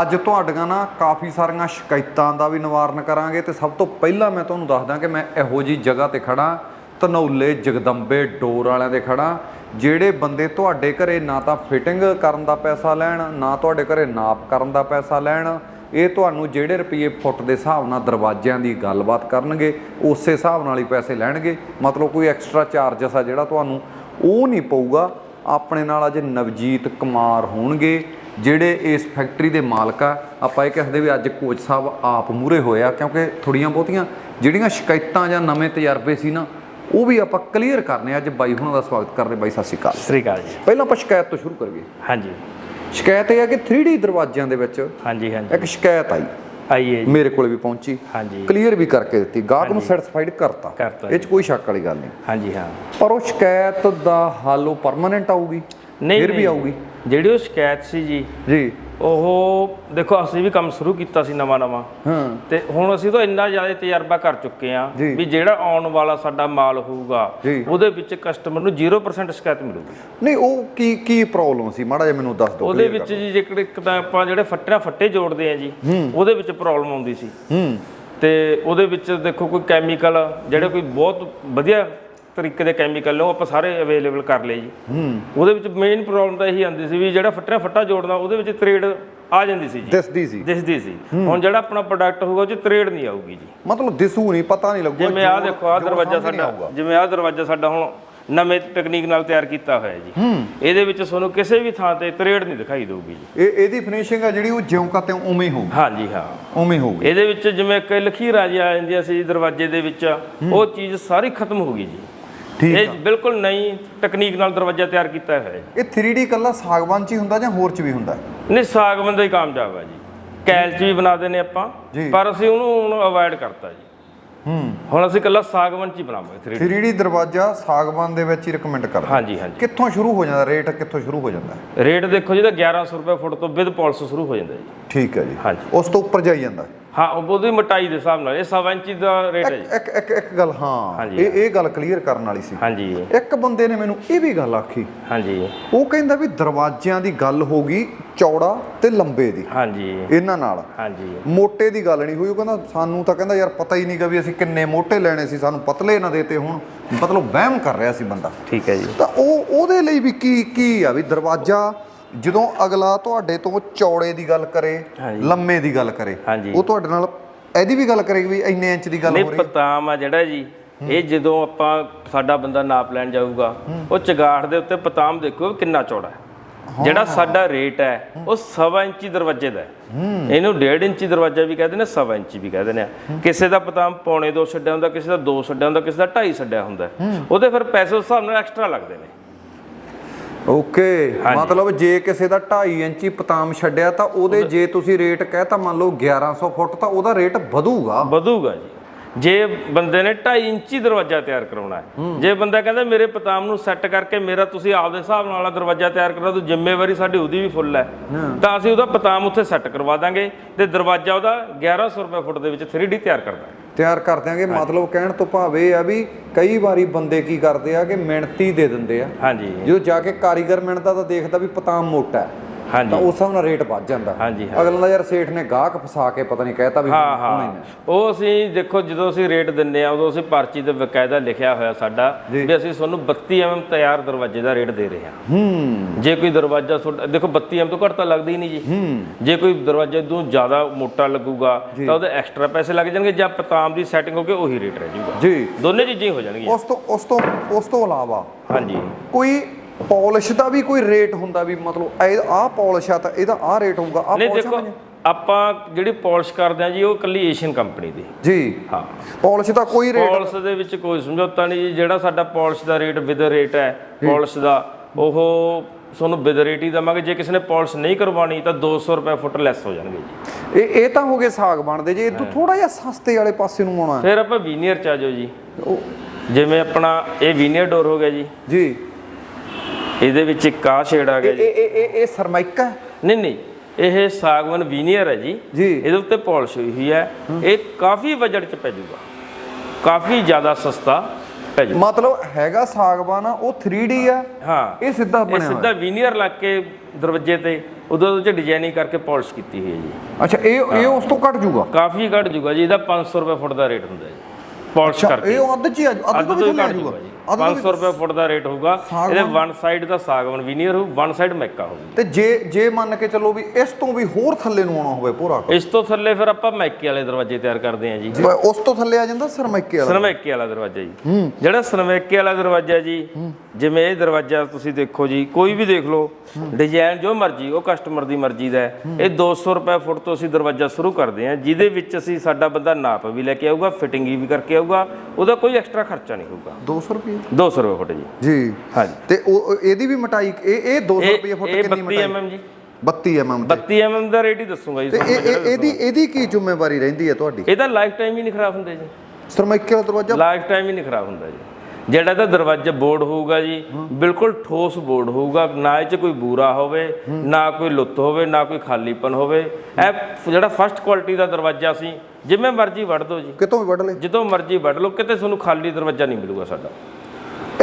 ਅੱਜ ਤੁਹਾਡੀਆਂ ਨਾ ਕਾਫੀ ਸਾਰੀਆਂ ਸ਼ਿਕਾਇਤਾਂ ਦਾ ਵੀ ਨਿਵਾਰਨ ਕਰਾਂਗੇ ਤੇ ਸਭ ਤੋਂ ਪਹਿਲਾਂ ਮੈਂ ਤੁਹਾਨੂੰ ਦੱਸਦਾ ਕਿ ਮੈਂ ਇਹੋ ਜੀ ਜਗ੍ਹਾ ਤੇ ਖੜਾ ਧਨੌਲੇ, ਜਗਦੰਬੇ, ਡੋਰ ਵਾਲਿਆਂ ਦੇ ਖੜਾ ਜਿਹੜੇ ਬੰਦੇ ਤੁਹਾਡੇ ਘਰੇ ਨਾ ਤਾਂ ਫਿਟਿੰਗ ਕਰਨ ਦਾ ਪੈਸਾ ਲੈਣ, ਨਾ ਤੁਹਾਡੇ ਘਰੇ ਨਾਪ ਕਰਨ ਦਾ ਪੈਸਾ ਲੈਣ, ਇਹ ਤੁਹਾਨੂੰ ਜਿਹੜੇ ਰੁਪਏ ਫੁੱਟ ਦੇ ਹਿਸਾਬ ਨਾਲ ਦਰਵਾਜ਼ਿਆਂ ਦੀ ਗੱਲਬਾਤ ਕਰਨਗੇ, ਉਸੇ ਹਿਸਾਬ ਨਾਲ ਹੀ ਪੈਸੇ ਲੈਣਗੇ। ਮਤਲਬ ਕੋਈ ਐਕਸਟਰਾ ਚਾਰਜਸ ਆ ਜਿਹੜਾ ਤੁਹਾਨੂੰ ਉਹ ਨਹੀਂ ਪਊਗਾ। ਆਪਣੇ ਨਾਲ ਅੱਜ ਨਵਜੀਤ ਕੁਮਾਰ ਹੋਣਗੇ। ਜਿਹੜੇ ਇਸ ਫੈਕਟਰੀ ਦੇ ਮਾਲਕ ਆ ਆਪਾਂ ਇਹ ਕਹਿੰਦੇ ਵੀ ਅੱਜ ਕੋਚ ਸਾਹਿਬ ਆਪ ਮੂਰੇ ਹੋਇਆ ਕਿਉਂਕਿ ਥੋੜੀਆਂ ਬਹੁਤੀਆਂ ਜਿਹੜੀਆਂ ਸ਼ਿਕਾਇਤਾਂ ਜਾਂ ਨਵੇਂ ਤਜਰਬੇ ਸੀ ਨਾ ਉਹ ਵੀ ਆਪਾਂ ਕਲੀਅਰ ਕਰਨੇ ਆ। ਅੱਜ ਬਾਈ ਹੁਣਾਂ ਦਾ ਸਵਾਗਤ ਕਰਦੇ ਬਾਈ ਸਤਿ ਸ਼੍ਰੀ ਅਕਾਲ। ਸਤਿ ਸ੍ਰੀ ਅਕਾਲ ਜੀ। ਪਹਿਲਾਂ ਆਪਾਂ ਸ਼ਿਕਾਇਤ ਤੋਂ ਸ਼ੁਰੂ ਕਰੀਏ। ਹਾਂਜੀ। ਸ਼ਿਕਾਇਤ ਇਹ ਹੈ ਕਿ 3D ਦਰਵਾਜ਼ਿਆਂ ਦੇ ਵਿੱਚ ਹਾਂਜੀ ਹਾਂਜੀ। ਇੱਕ ਸ਼ਿਕਾਇਤ ਆਈ। ਆਈਏ ਜੀ। ਮੇਰੇ ਕੋਲ ਵੀ ਪਹੁੰਚੀ। ਹਾਂਜੀ। ਕਲੀਅਰ ਵੀ ਕਰਕੇ ਦਿੱਤੀ। ਗਾਹਕ ਨੂੰ ਸੈਟੀਸਫਾਈਡ ਕਰਤਾ। ਇਹ 'ਚ ਕੋਈ ਸ਼ੱਕ ਵਾਲੀ ਗੱਲ ਨਹੀਂ। ਹਾਂਜੀ ਹਾਂ। ਪਰ ਉਹ ਸ਼ਿਕਾਇਤ ਦਾ ਹੱਲ ਉਹ ਪਰਮਾਨੈਂਟ ਆਊਗੀ? ਨਹੀਂ ਫਿਰ ਵੀ। ਆਊਗੀ? ਜਿਹੜੀ ਉਹ ਸ਼ਿਕਾਇਤ ਸੀ ਜੀ ਜੀ। ਉਹ ਦੇਖੋ ਅਸੀਂ ਵੀ ਕੰਮ ਸ਼ੁਰੂ ਕੀਤਾ ਸੀ ਨਵਾਂ ਨਵਾਂ। ਹਾਂ। ਤੇ ਹੁਣ ਅਸੀਂ ਤਾਂ ਇੰਨਾ ਜ਼ਿਆਦਾ ਤਜਰਬਾ ਕਰ ਚੁੱਕੇ ਆ। ਵੀ ਜਿਹੜਾ ਆਉਣ ਵਾਲਾ ਸਾਡਾ ਮਾਲ ਹੋਊਗਾ। ਉਹਦੇ ਵਿੱਚ ਕਸਟਮਰ ਨੂੰ 0% ਸ਼ਿਕਾਇਤ ਮਿਲੂਗੀ। ਨਹੀਂ ਉਹ ਕੀ ਕੀ ਪ੍ਰੋਬਲਮ ਸੀ? ਮਾੜਾ ਜਿਹਾ ਮੈਨੂੰ ਦੱਸ ਦਿਓ ਉਹਦੇ ਵਿੱਚ ਜੀ ਜੇਕਰ ਇੱਕ ਤਾਂ ਆਪਾਂ ਜਿਹੜੇ ਫੱਟਿਆਂ ਫੱਟੇ ਜੋੜਦੇ ਆ ਜੀ ਉਹਦੇ ਵਿੱਚ ਪ੍ਰੋਬਲਮ ਆਉਂਦੀ ਸੀ। ਹੂੰ। ਤੇ ਉਹਦੇ ਵਿੱਚ ਦੇਖੋ ਕੋਈ ਕੈਮੀਕਲ ਜਿਹੜੇ ਕੋਈ ਬਹੁਤ ਵਧੀਆ ਤਰੀਕੇ ਦੇ ਕੈਮੀਕਲ ਨੇ ਉਹ ਆਪਾਂ ਸਾਰੇ ਅਵੇਲੇਬਲ ਕਰ ਲਏ ਜੀ। ਹੂੰ। ਉਹਦੇ ਵਿੱਚ ਮੇਨ ਪ੍ਰੋਬਲਮ ਤਾਂ ਇਹੀ ਆਉਂਦੀ ਸੀ ਵੀ ਜਿਹੜਾ ਫੱਟਿਆ ਫੱਟਾ ਜੋੜਨਾ ਉਹਦੇ ਵਿੱਚ ਤਰੇੜ ਆ ਜਾਂਦੀ ਸੀ ਜੀ। ਦਿਸਦੀ ਸੀ। ਦਿਸਦੀ ਸੀ। ਹੁਣ ਜਿਹੜਾ ਆਪਣਾ ਪ੍ਰੋਡਕਟ ਹੋਊਗਾ ਉਹ 'ਚ ਤਰੇੜ ਨਹੀਂ ਆਊਗੀ ਜੀ। ਮਤਲਬ ਦਿਸੂ ਨਹੀਂ ਪਤਾ ਨਹੀਂ ਲੱਗੂਗਾ ਜਿਵੇਂ ਆਹ ਦੇਖੋ ਆਹ ਦਰਵਾਜ਼ਾ ਸਾਡਾ। ਜਿਵੇਂ ਆਹ ਦਰਵਾਜ਼ਾ ਸਾਡਾ ਹੁਣ ਨਵੇਂ ਟੈਕਨੀਕ ਨਾਲ ਤਿਆਰ ਕੀਤਾ ਹੋਇਆ ਜੀ। ਇਹਦੇ ਵਿੱਚ ਤੁਹਾਨੂੰ ਕਿਸੇ ਵੀ ਥਾਂ ਤੇ ਤਰੇੜ ਨਹੀਂ ਦਿਖਾਈ ਦੇਊਗੀ ਜੀ। ਇਹ ਇਹਦੀ ਫਿਨਿਸ਼ਿੰਗ ਆ ਜਿਹੜੀ ਉਹ ਜਿਉਂ ਕਾ ਤਿਉਂ ਉਵੇਂ ਹੀ ਹੋਊਗੀ ਹਾਂਜੀ ਹਾਂ। ਉਵੇਂ ਹੋਊਗੀ ਇਹਦੇ ਵਿੱਚ ਜਿਵੇਂ ਕਿ ਲਖੀਰਾਂ ਜੀ ਆ ਜਾਂਦੀਆਂ ਸੀ ਦਰਵਾਜ਼ੇ ਦੇ ਵਿੱਚ ਉਹ ਚੀਜ਼ ਸਾਰੀ ਖਤਮ ਹੋ ਗਈ ਜੀ। ਠੀਕ ਇਹ ਬਿਲਕੁਲ ਨਈ ਟੈਕਨੀਕ ਨਾਲ ਦਰਵਾਜ਼ਾ ਤਿਆਰ ਕੀਤਾ ਹੋਇਆ ਹੈ ਇਹ 3D ਕੱਲਾ ਸਾਗਵਾਨ ਚ ਹੀ ਹੁੰਦਾ ਜਾਂ ਹੋਰ ਚ ਵੀ ਹੁੰਦਾ? ਨਹੀਂ ਸਾਗਮਨ ਦਾ ਹੀ ਕਾਮਯਾਬ ਹੈ ਜੀ। ਕੈਲ ਚ ਵੀ ਬਣਾਦੇ ਨੇ ਆਪਾਂ ਜੀ। ਪਰ ਅਸੀਂ ਉਹਨੂੰ ਹੁਣ ਅਵਾਇਡ ਕਰਤਾ ਜੀ। ਹੂੰ। ਹੁਣ ਅਸੀਂ ਕੱਲਾ ਸਾਗਮਨ ਚ ਹੀ ਬਣਾਵਾਂਗੇ 3D 3D ਦਰਵਾਜ਼ਾ ਸਾਗਵਾਨ ਦੇ ਵਿੱਚ ਹੀ ਰეკਮੈਂਡ ਕਰਦਾ ਹਾਂਜੀ ਹਾਂਜੀ। ਕਿੱਥੋਂ ਸ਼ੁਰੂ ਹੋ ਜਾਂਦਾ? ਰੇਟ ਕਿੱਥੋਂ ਸ਼ੁਰੂ ਹੋ ਜਾਂਦਾ? ਰੇਟ ਦੇਖੋ ਜੀ ਤਾਂ 1100 ਰੁਪਏ ਫੁੱਟ ਤੋਂ ਵਿਦ ਪਾਲਿਸ਼ ਸ਼ੁਰੂ ਹੋ ਜਾਂਦਾ ਜੀ। ਠੀਕ ਹੈ ਜੀ। ਹਾਂਜੀ। ਉਸ ਤੋਂ ਉੱਪਰ ਜਾਈ ਜਾਂਦਾ? ਹਾਂ ਉਹ ਉਹਦੀ ਮੋਟਾਈ ਦੇ ਹਿਸਾਬ ਨਾਲ ਇਹ ਸਵਾ ਇੰਚੀ ਦਾ ਰੇਟ ਹੈ ਜੀ। ਇੱਕ ਇੱਕ ਇੱਕ ਗੱਲ ਹਾਂ। ਇਹ ਇਹ ਗੱਲ ਕਲੀਅਰ ਕਰਨ ਵਾਲੀ ਸੀ। ਹਾਂਜੀ। ਇੱਕ ਬੰਦੇ ਨੇ ਮੈਨੂੰ ਇਹ ਵੀ ਗੱਲ ਆਖੀ। ਹਾਂਜੀ। ਉਹ ਕਹਿੰਦਾ ਵੀ ਦਰਵਾਜ਼ਿਆਂ ਦੀ ਗੱਲ ਹੋ ਗਈ ਚੌੜਾ ਤੇ ਲੰਬੇ ਦੀ। ਹਾਂਜੀ। ਇਹਨਾਂ ਨਾਲ। ਹਾਂਜੀ। ਮੋਟੇ ਦੀ ਗੱਲ ਨਹੀਂ ਹੋਈ ਉਹ ਕਹਿੰਦਾ ਸਾਨੂੰ ਤਾਂ ਕਹਿੰਦਾ ਯਾਰ ਪਤਾ ਹੀ ਨਹੀਂਗਾ ਵੀ ਅਸੀਂ ਕਿੰਨੇ ਮੋਟੇ ਲੈਣੇ ਸੀ ਸਾਨੂੰ ਪਤਲੇ ਨਾ ਦੇਤੇ ਹੁਣ। ਮਤਲਬ ਵਹਿਮ ਕਰ ਰਿਹਾ ਸੀ ਬੰਦਾ। ਠੀਕ ਹੈ ਜੀ। ਤਾਂ ਉਹ ਉਹਦੇ ਲਈ ਵੀ ਕੀ ਕੀ ਆ ਵੀ ਦਰਵਾਜ਼ਾ ਜਦੋਂ ਅਗਲਾ ਤੁਹਾਡੇ ਤੋਂ ਚੌੜੇ ਦੀ ਗੱਲ ਕਰੇ। ਲੰਮੇ ਦੀ ਗੱਲ ਕਰੇ। ਉਹ ਤੁਹਾਡੇ ਨਾਲ ਇਹਦੀ ਵੀ ਗੱਲ ਕਰੇਗੀ ਵੀ ਇੰਨੇ ਇੰਚ ਦੀ ਗੱਲ ਹੋ ਰਹੀ ਹੈ। ਪਤਾਮ ਆ ਜਿਹੜਾ ਜੀ। ਇਹ ਜਦੋਂ ਆਪਾਂ ਸਾਡਾ ਬੰਦਾ ਨਾਪ ਲੈਣ ਜਾਊਗਾ ਉਹ ਚਗਾੜ ਦੇ ਉੱਤੇ ਪਤਾਮ ਦੇਖੋ ਕਿੰਨਾ ਚੌੜਾ ਹੈ। ਜਿਹੜਾ ਸਾਡਾ ਰੇਟ ਹੈ ਉਹ ਸਵਾ ਇੰਚੀ ਦਰਵਾਜ਼ੇ ਦਾ ਇਹਨੂੰ 1.5 ਇੰਚੀ ਦਰਵਾਜ਼ਾ ਵੀ ਕਹਿੰਦੇ ਨੇ ਸਵਾ ਇੰਚੀ ਵੀ ਕਹਿੰਦੇ ਨੇ। ਕਿਸੇ ਦਾ ਪਤਾਮ ਪੌਣੇ 2 ਛੱਡਿਆ ਹੁੰਦਾ ਕਿਸੇ ਦਾ 2 ਛੱਡਿਆ ਹੁੰਦਾ ਕਿਸੇ ਦਾ 2.5 ਛੱਡਿਆ ਹੁੰਦਾ ਉਹਦੇ ਫਿਰ ਪੈਸੇ ਉਸ ਹਿਸਾਬ ਨਾਲ ਐਕਸਟਰਾ ਲੱਗਦੇ ਨੇ। ਓਕੇ ਮਤਲਬ ਜੇ ਕਿਸੇ ਦਾ 2.5 ਇੰਚੀ ਪਤਾਮ ਛੱਡਿਆ ਤਾਂ ਉਹਦੇ ਜੇ ਤੁਸੀਂ ਰੇਟ ਕਹਿਤਾ ਮੰਨ ਲਓ 1100 ਫੁੱਟ ਤਾਂ ਉਹਦਾ ਰੇਟ ਵਧੂਗਾ। ਵਧੂਗਾ ਜੀ। ਜੇ ਬੰਦੇ ਨੇ 2.5 ਇੰਚੀ ਦਰਵਾਜ਼ਾ ਤਿਆਰ ਕਰਾਉਣਾ ਹੈ ਜੇ ਬੰਦਾ ਕਹਿੰਦਾ ਮੇਰੇ ਪਤਾਮ ਨੂੰ ਸੈੱਟ ਕਰਕੇ ਮੇਰਾ ਤੁਸੀਂ ਆਪਦੇ ਹਿਸਾਬ ਨਾਲ ਦਰਵਾਜ਼ਾ ਤਿਆਰ ਕਰਾ ਦੋ ਜ਼ਿੰਮੇਵਾਰੀ ਸਾਡੀ ਉਹਦੀ ਵੀ ਫੁੱਲ ਹੈ। ਤਾਂ ਅਸੀਂ ਉਹਦਾ ਪਤਾਮ ਉੱਥੇ ਸੈੱਟ ਕਰਵਾ ਦਾਂਗੇ ਤੇ ਦਰਵਾਜ਼ਾ ਉਹਦਾ 1100 ਰੁਪਏ ਫੁੱਟ ਦੇ ਵਿੱਚ 3D ਤਿਆਰ ਕਰ ਦਾਂਗੇ। ਤਿਆਰ ਕਰ ਦਿਆਂਗੇ। ਮਤਲਬ ਕਹਿਣ ਤੋਂ ਭਾਵ ਇਹ ਆ ਵੀ ਕਈ ਵਾਰੀ ਬੰਦੇ ਕੀ ਕਰਦੇ ਆ ਕਿ ਮਿਣਤੀ ਦੇ ਦਿੰਦੇ ਆ। ਹਾਂਜੀ। ਜਦੋਂ ਜਾ ਕੇ ਕਾਰੀਗਰ ਮਿਣਦਾ ਤਾਂ ਦੇਖਦਾ ਵੀ ਪਤਾਮ ਮੋਟਾ ਹੈ। ਤਾਂ ਉਸ ਹਿਸਾਬ ਨਾਲ ਰੇਟ ਵੱਧ ਜਾਂਦਾ। ਹਾਂਜੀ। ਅਗਲਾ ਦਾ ਯਾਰ ਸੇਠ ਨੇ ਗਾਹਕ ਫਸਾ ਕੇ ਪਤਾ ਨਹੀਂ ਕਹਿਤਾ ਵੀ ਹਾਂ ਹੀ। ਉਹ ਅਸੀਂ ਦੇਖੋ ਜਦੋਂ ਅਸੀਂ ਰੇਟ ਦਿੰਨੇ ਆ ਉਦੋਂ ਅਸੀਂ ਪਰਚੀ ਤੇ ਬਕਾਇਦਾ ਲਿਖਿਆ ਹੋਇਆ ਸਾਡਾ ਵੀ ਅਸੀਂ ਤੁਹਾਨੂੰ 32 ਐਮਐਮ ਤਿਆਰ ਦਰਵਾਜ਼ੇ ਦਾ ਰੇਟ ਦੇ ਰਹੇ ਹਾਂ। ਹੂੰ। ਜੇ ਕੋਈ ਦਰਵਾਜ਼ਾ ਦੇਖੋ 32 ਐਮ ਤੋਂ ਘੱਟ ਤਾਂ ਲੱਗਦਾ ਹੀ ਨਹੀਂ ਜੀ। ਜੇ ਕੋਈ ਦਰਵਾਜ਼ਾ ਤੋਂ ਜ਼ਿਆਦਾ ਮੋਟਾ ਲੱਗੂਗਾ ਤਾਂ ਉਹਦੇ ਐਕਸਟਰਾ ਪੈਸੇ ਲੱਗ ਜਾਣਗੇ ਜਾਂ ਪਤਾਮ ਦੀ ਸੈਟਿੰਗ ਹੋ ਕੇ ਉਹੀ ਰੇਟ ਰਹਿ ਜਾਊਗਾ। ਜੀ। ਦੋਨੇ ਚੀਜ਼ਾਂ ਹੀ ਹੋ ਜਾਣਗੀਆਂ। ਉਸ ਤੋਂ ਉਸ ਤੋਂ ਉਸ ਤੋਂ ਇਲਾਵਾ ਹਾਂਜੀ। ਕੋਈ ਪਾਲਿਸ਼ ਦਾ ਵੀ ਕੋਈ ਰੇਟ ਹੁੰਦਾ ਵੀ ਮਤਲਬ ਇਹ ਆਹ ਪਾਲਿਸ਼ ਆ ਤਾਂ ਇਹਦਾ ਆਹ ਰੇਟ ਹੋਊਗਾ ਆਹ ਨਹੀਂ ਦੇਖੋ? ਆਪਾਂ ਜਿਹੜੀ ਪਾਲਿਸ਼ ਕਰਦੇ ਆ ਜੀ ਉਹ ਕੱਲੀ ਏਸ਼ੀਅਨ ਕੰਪਨੀ ਦੀ। ਜੀ। ਹਾਂ। ਪਾਲਿਸ਼ ਦਾ ਕੋਈ ਰੇਟ ਪਾਲਿਸ਼ ਦੇ ਵਿੱਚ ਕੋਈ ਸਮਝੌਤਾ ਨਹੀਂ ਜੀ ਜਿਹੜਾ ਸਾਡਾ ਪਾਲਿਸ਼ ਦਾ ਰੇਟ ਵਿਦ ਰੇਟ ਹੈ ਪਾਲਿਸ਼ ਦਾ ਉਹ ਤੁਹਾਨੂੰ ਵਿਦ ਰੇਟ ਹੀ ਦਵਾਂਗੇ। ਜੇ ਕਿਸੇ ਨੇ ਪਾਲਿਸ਼ ਨਹੀਂ ਕਰਵਾਉਣੀ ਤਾਂ 200 ਰੁਪਏ ਫੁੱਟ ਲੈਸ ਹੋ ਜਾਣਗੇ ਜੀ। ਇਹ ਇਹ ਤਾਂ ਹੋ ਗਏ ਸਾਗ ਬਣਦੇ। ਜੇ ਇਹ ਤੋਂ ਥੋੜਾ ਜਿਹਾ ਸਸਤੇ ਵਾਲੇ ਪਾਸੇ ਨੂੰ ਆਉਣਾ ਹੈ। ਫਿਰ ਆਪਾਂ ਵੀਨੀਅਰ ਚ ਆ ਜਾਓ ਜੀ। ਉਹ ਜਿਵੇਂ ਆਪਣਾ ਇਹ ਵੀਨੀਅਰ ਡੋਰ ਹੋ ਗਿਆ ਜੀ। ਜੀ। ਇਹਦੇ ਵਿੱਚ ਇੱਕ ਆ ਸ਼ੇਡ ਆ ਗਿਆ ਇਹ ਜੀ। ਇਹ ਇਹ- ਇਹ ਸਰਮਾਈਕਾ ਹੈ? ਨਹੀਂ ਨਹੀਂ ਇਹ ਸਾਗਵਨ ਵੀਨੀਅਰ ਹੈ ਜੀ। ਜੀ। ਇਹਦੇ ਉੱਤੇ ਪਾਲਿਸ਼ ਹੋਈ ਹੋਈ ਹੈ। ਇਹ ਕਾਫੀ ਬਜਟ ਚ ਪੈ ਜਾਊਗਾ ਕਾਫੀ ਜ਼ਿਆਦਾ ਸਸਤਾ ਪੈ ਜਾਊਗਾ ਮਤਲਬ ਹੈਗਾ ਸਾਗਵਾਨ ਆ ਉਹ 3D ਆ। ਹਾਂ। ਇਹ ਸਿੱਧਾ ਇਹ ਬਣਿਆ ਹੋਇਆ। ਸਿੱਧਾ ਵੀਨੀਅਰ ਲੱਗ ਕੇ ਦਰਵਾਜ਼ੇ ਤੇ ਉਦੋਂ ਉਹਦੇ ਚ ਡਿਜ਼ਾਈਨਿੰਗ ਕਰਕੇ ਪਾਲਿਸ਼ ਕੀਤੀ ਹੋਈ ਹੈ ਜੀ। ਅੱਛਾ ਇਹ ਇਹ ਉਸ ਤੋਂ ਘਟ ਜੂਗਾ? ਕਾਫੀ ਘੱਟ ਜੂਗਾ ਜੀ। ਇਹਦਾ 500 ਰੁਪਏ ਫੁੱਟ ਦਾ ਰੇਟ ਹੁੰਦਾ ਜੀ। ਪਾਲਿਸ਼ ਕਰਕੇ। ਇਹ ਅੱਧ ਚ ਹੀ ਆ- ਅੱਧ ਅੱਧ ਤੋਂ ਤੋਂ ਵੀ ਹੀ ਥੱਲੇ ਆ ਘੱਟ ਜੂਗਾ? ਜੀ। ਤੋਂ 500 ਰੁਪਏ ਫੁੱਟ ਦਾ ਰੇਟ ਹੋਊਗਾ। ਇਹਦੇ ਵਨ ਸਾਈਡ ਦਾ ਸਾਗਵਨ ਵੀਨੀਅਰ ਹੋਊ ਵਨ ਸਾਈਡ ਮੈਕਾ ਹੋਊ। ਤੇ ਜੇ ਜੇ ਮੰਨ ਕੇ ਚੱਲੋ ਵੀ ਇਸ ਤੋਂ ਵੀ ਹੋਰ ਥੱਲੇ ਨੂੰ ਆਉਣਾ ਹੋਵੇ ਪੂਰਾ ਇਸ ਤੋਂ ਥੱਲੇ ਫਿਰ ਆਪਾਂ ਮੈਕੇ ਵਾਲੇ ਦਰਵਾਜ਼ੇ ਤਿਆਰ ਕਰਦੇ ਹਾਂ ਜੀ। ਉਸ ਤੋਂ ਥੱਲੇ ਆ ਜਾਂਦਾ ਸਰਮਾਈਕੇ ਵਾਲਾ। ਸਰਮੇਕੇ ਵਾਲਾ ਦਰਵਾਜ਼ਾ ਜੀ। ਜਿਹੜਾ ਸਰਮੇਕੇ ਵਾਲਾ ਦਰਵਾਜ਼ਾ ਜੀ ਜਿਵੇਂ ਇਹ ਦਰਵਾਜ਼ਾ ਤੁਸੀਂ ਦੇਖੋ ਜੀ ਕੋਈ ਵੀ ਦੇਖ ਲਓ ਡਿਜ਼ਾਈਨ ਜੋ ਮਰਜ਼ੀ ਉਹ ਕਸਟਮਰ ਦੀ ਮਰਜ਼ੀ ਦਾ ਇਹ 200 ਰੁਪਏ ਫੁੱਟ ਤੋਂ ਅਸੀਂ ਦਰਵਾਜ਼ਾ ਸ਼ੁਰੂ ਕਰਦੇ ਹਾਂ ਜਿਹਦੇ ਵਿੱਚ ਅਸੀਂ ਸਾਡਾ ਬੰਦਾ ਨਾਪ ਵੀ ਲੈ ਕੇ ਆਊਗਾ ਫਿਟਿੰਗ ਵੀ ਕਰਕੇ ਆਊਗਾ ਉਹਦਾ ਕੋਈ ਐਕਸਟਰਾ ਖਰਚਾ ਨਹੀਂ ਹੋਊਗਾ। 200 ਰੁਪਏ 200 ਰੁਪਏ ਫੁੱਟ ਜੀ। ਜੀ। ਹਾਂਜੀ। ਤੇ ਉਹ ਇਹਦੀ ਵੀ ਮਟਾਈ ਇਹ ਇਹ 200 ਇਹ ਰੁਪਏ ਫੁੱਟ ਕਿੰਨੀ 32 ਮਟਾਈ? Mm ਜੀ। 32 mm ਤੇ। 32 mm ਦਾ ਰੇਟ ਹੀ ਦੱਸੂਗਾ ਜੀ ਇਹ ਇਹ- ਇਹਦੀ ਇਹਦੀ ਕੀ ਜ਼ਿੰਮੇਵਾਰੀ ਰਹਿੰਦੀ ਹੈ ਤੁਹਾਡੀ? ਇਹਦਾ ਲਾਈਫ ਟਾਈਮ ਹੀ ਨਹੀਂ ਖਰਾਬ ਹੁੰਦਾ ਜੀ। ਸਰਮਾਈਕੇ ਵਾਲਾ ਦਰਵਾਜ਼ਾ? ਲਾਈਫ ਟਾਈਮ ਹੀ ਨਹੀਂ ਖਰਾਬ ਹੁੰਦਾ ਜੀ। ਜਿਹੜਾ ਇਹਦਾ ਦਰਵਾਜ਼ਾ ਬੋਰਡ ਹੋਊਗਾ ਜੀ ਬਿਲਕੁਲ ਠੋਸ ਬੋਰਡ ਹੋਊਗਾ ਨਾ ਇਹ ਚ ਕੋਈ ਬੂਰਾ ਹੋਵੇ ਨਾ ਕੋਈ ਲੁੱਤ ਹੋਵੇ ਨਾ ਕੋਈ ਖਾਲੀਪਨ ਹੋਵੇ। ਇਹ ਜਿਹੜਾ ਫਸਟ ਕੁਆਲਿਟੀ ਦਾ ਦਰਵਾਜ਼ਾ ਸੀ ਜਿਵੇਂ ਮਰਜ਼ੀ ਵੜ ਦਿਓ ਜੀ। ਕਿਤੋਂ ਵੀ ਵੱਢ ਲੈ ਜਦੋਂ ਮਰਜ਼ੀ ਵੜ ਲਓ ਕਿਤੇ ਤੁਹਾਨੂੰ ਖਾਲੀ ਦਰਵਾਜ਼ਾ ਨਹੀਂ ਮਿਲੂਗਾ ਸਾਡਾ।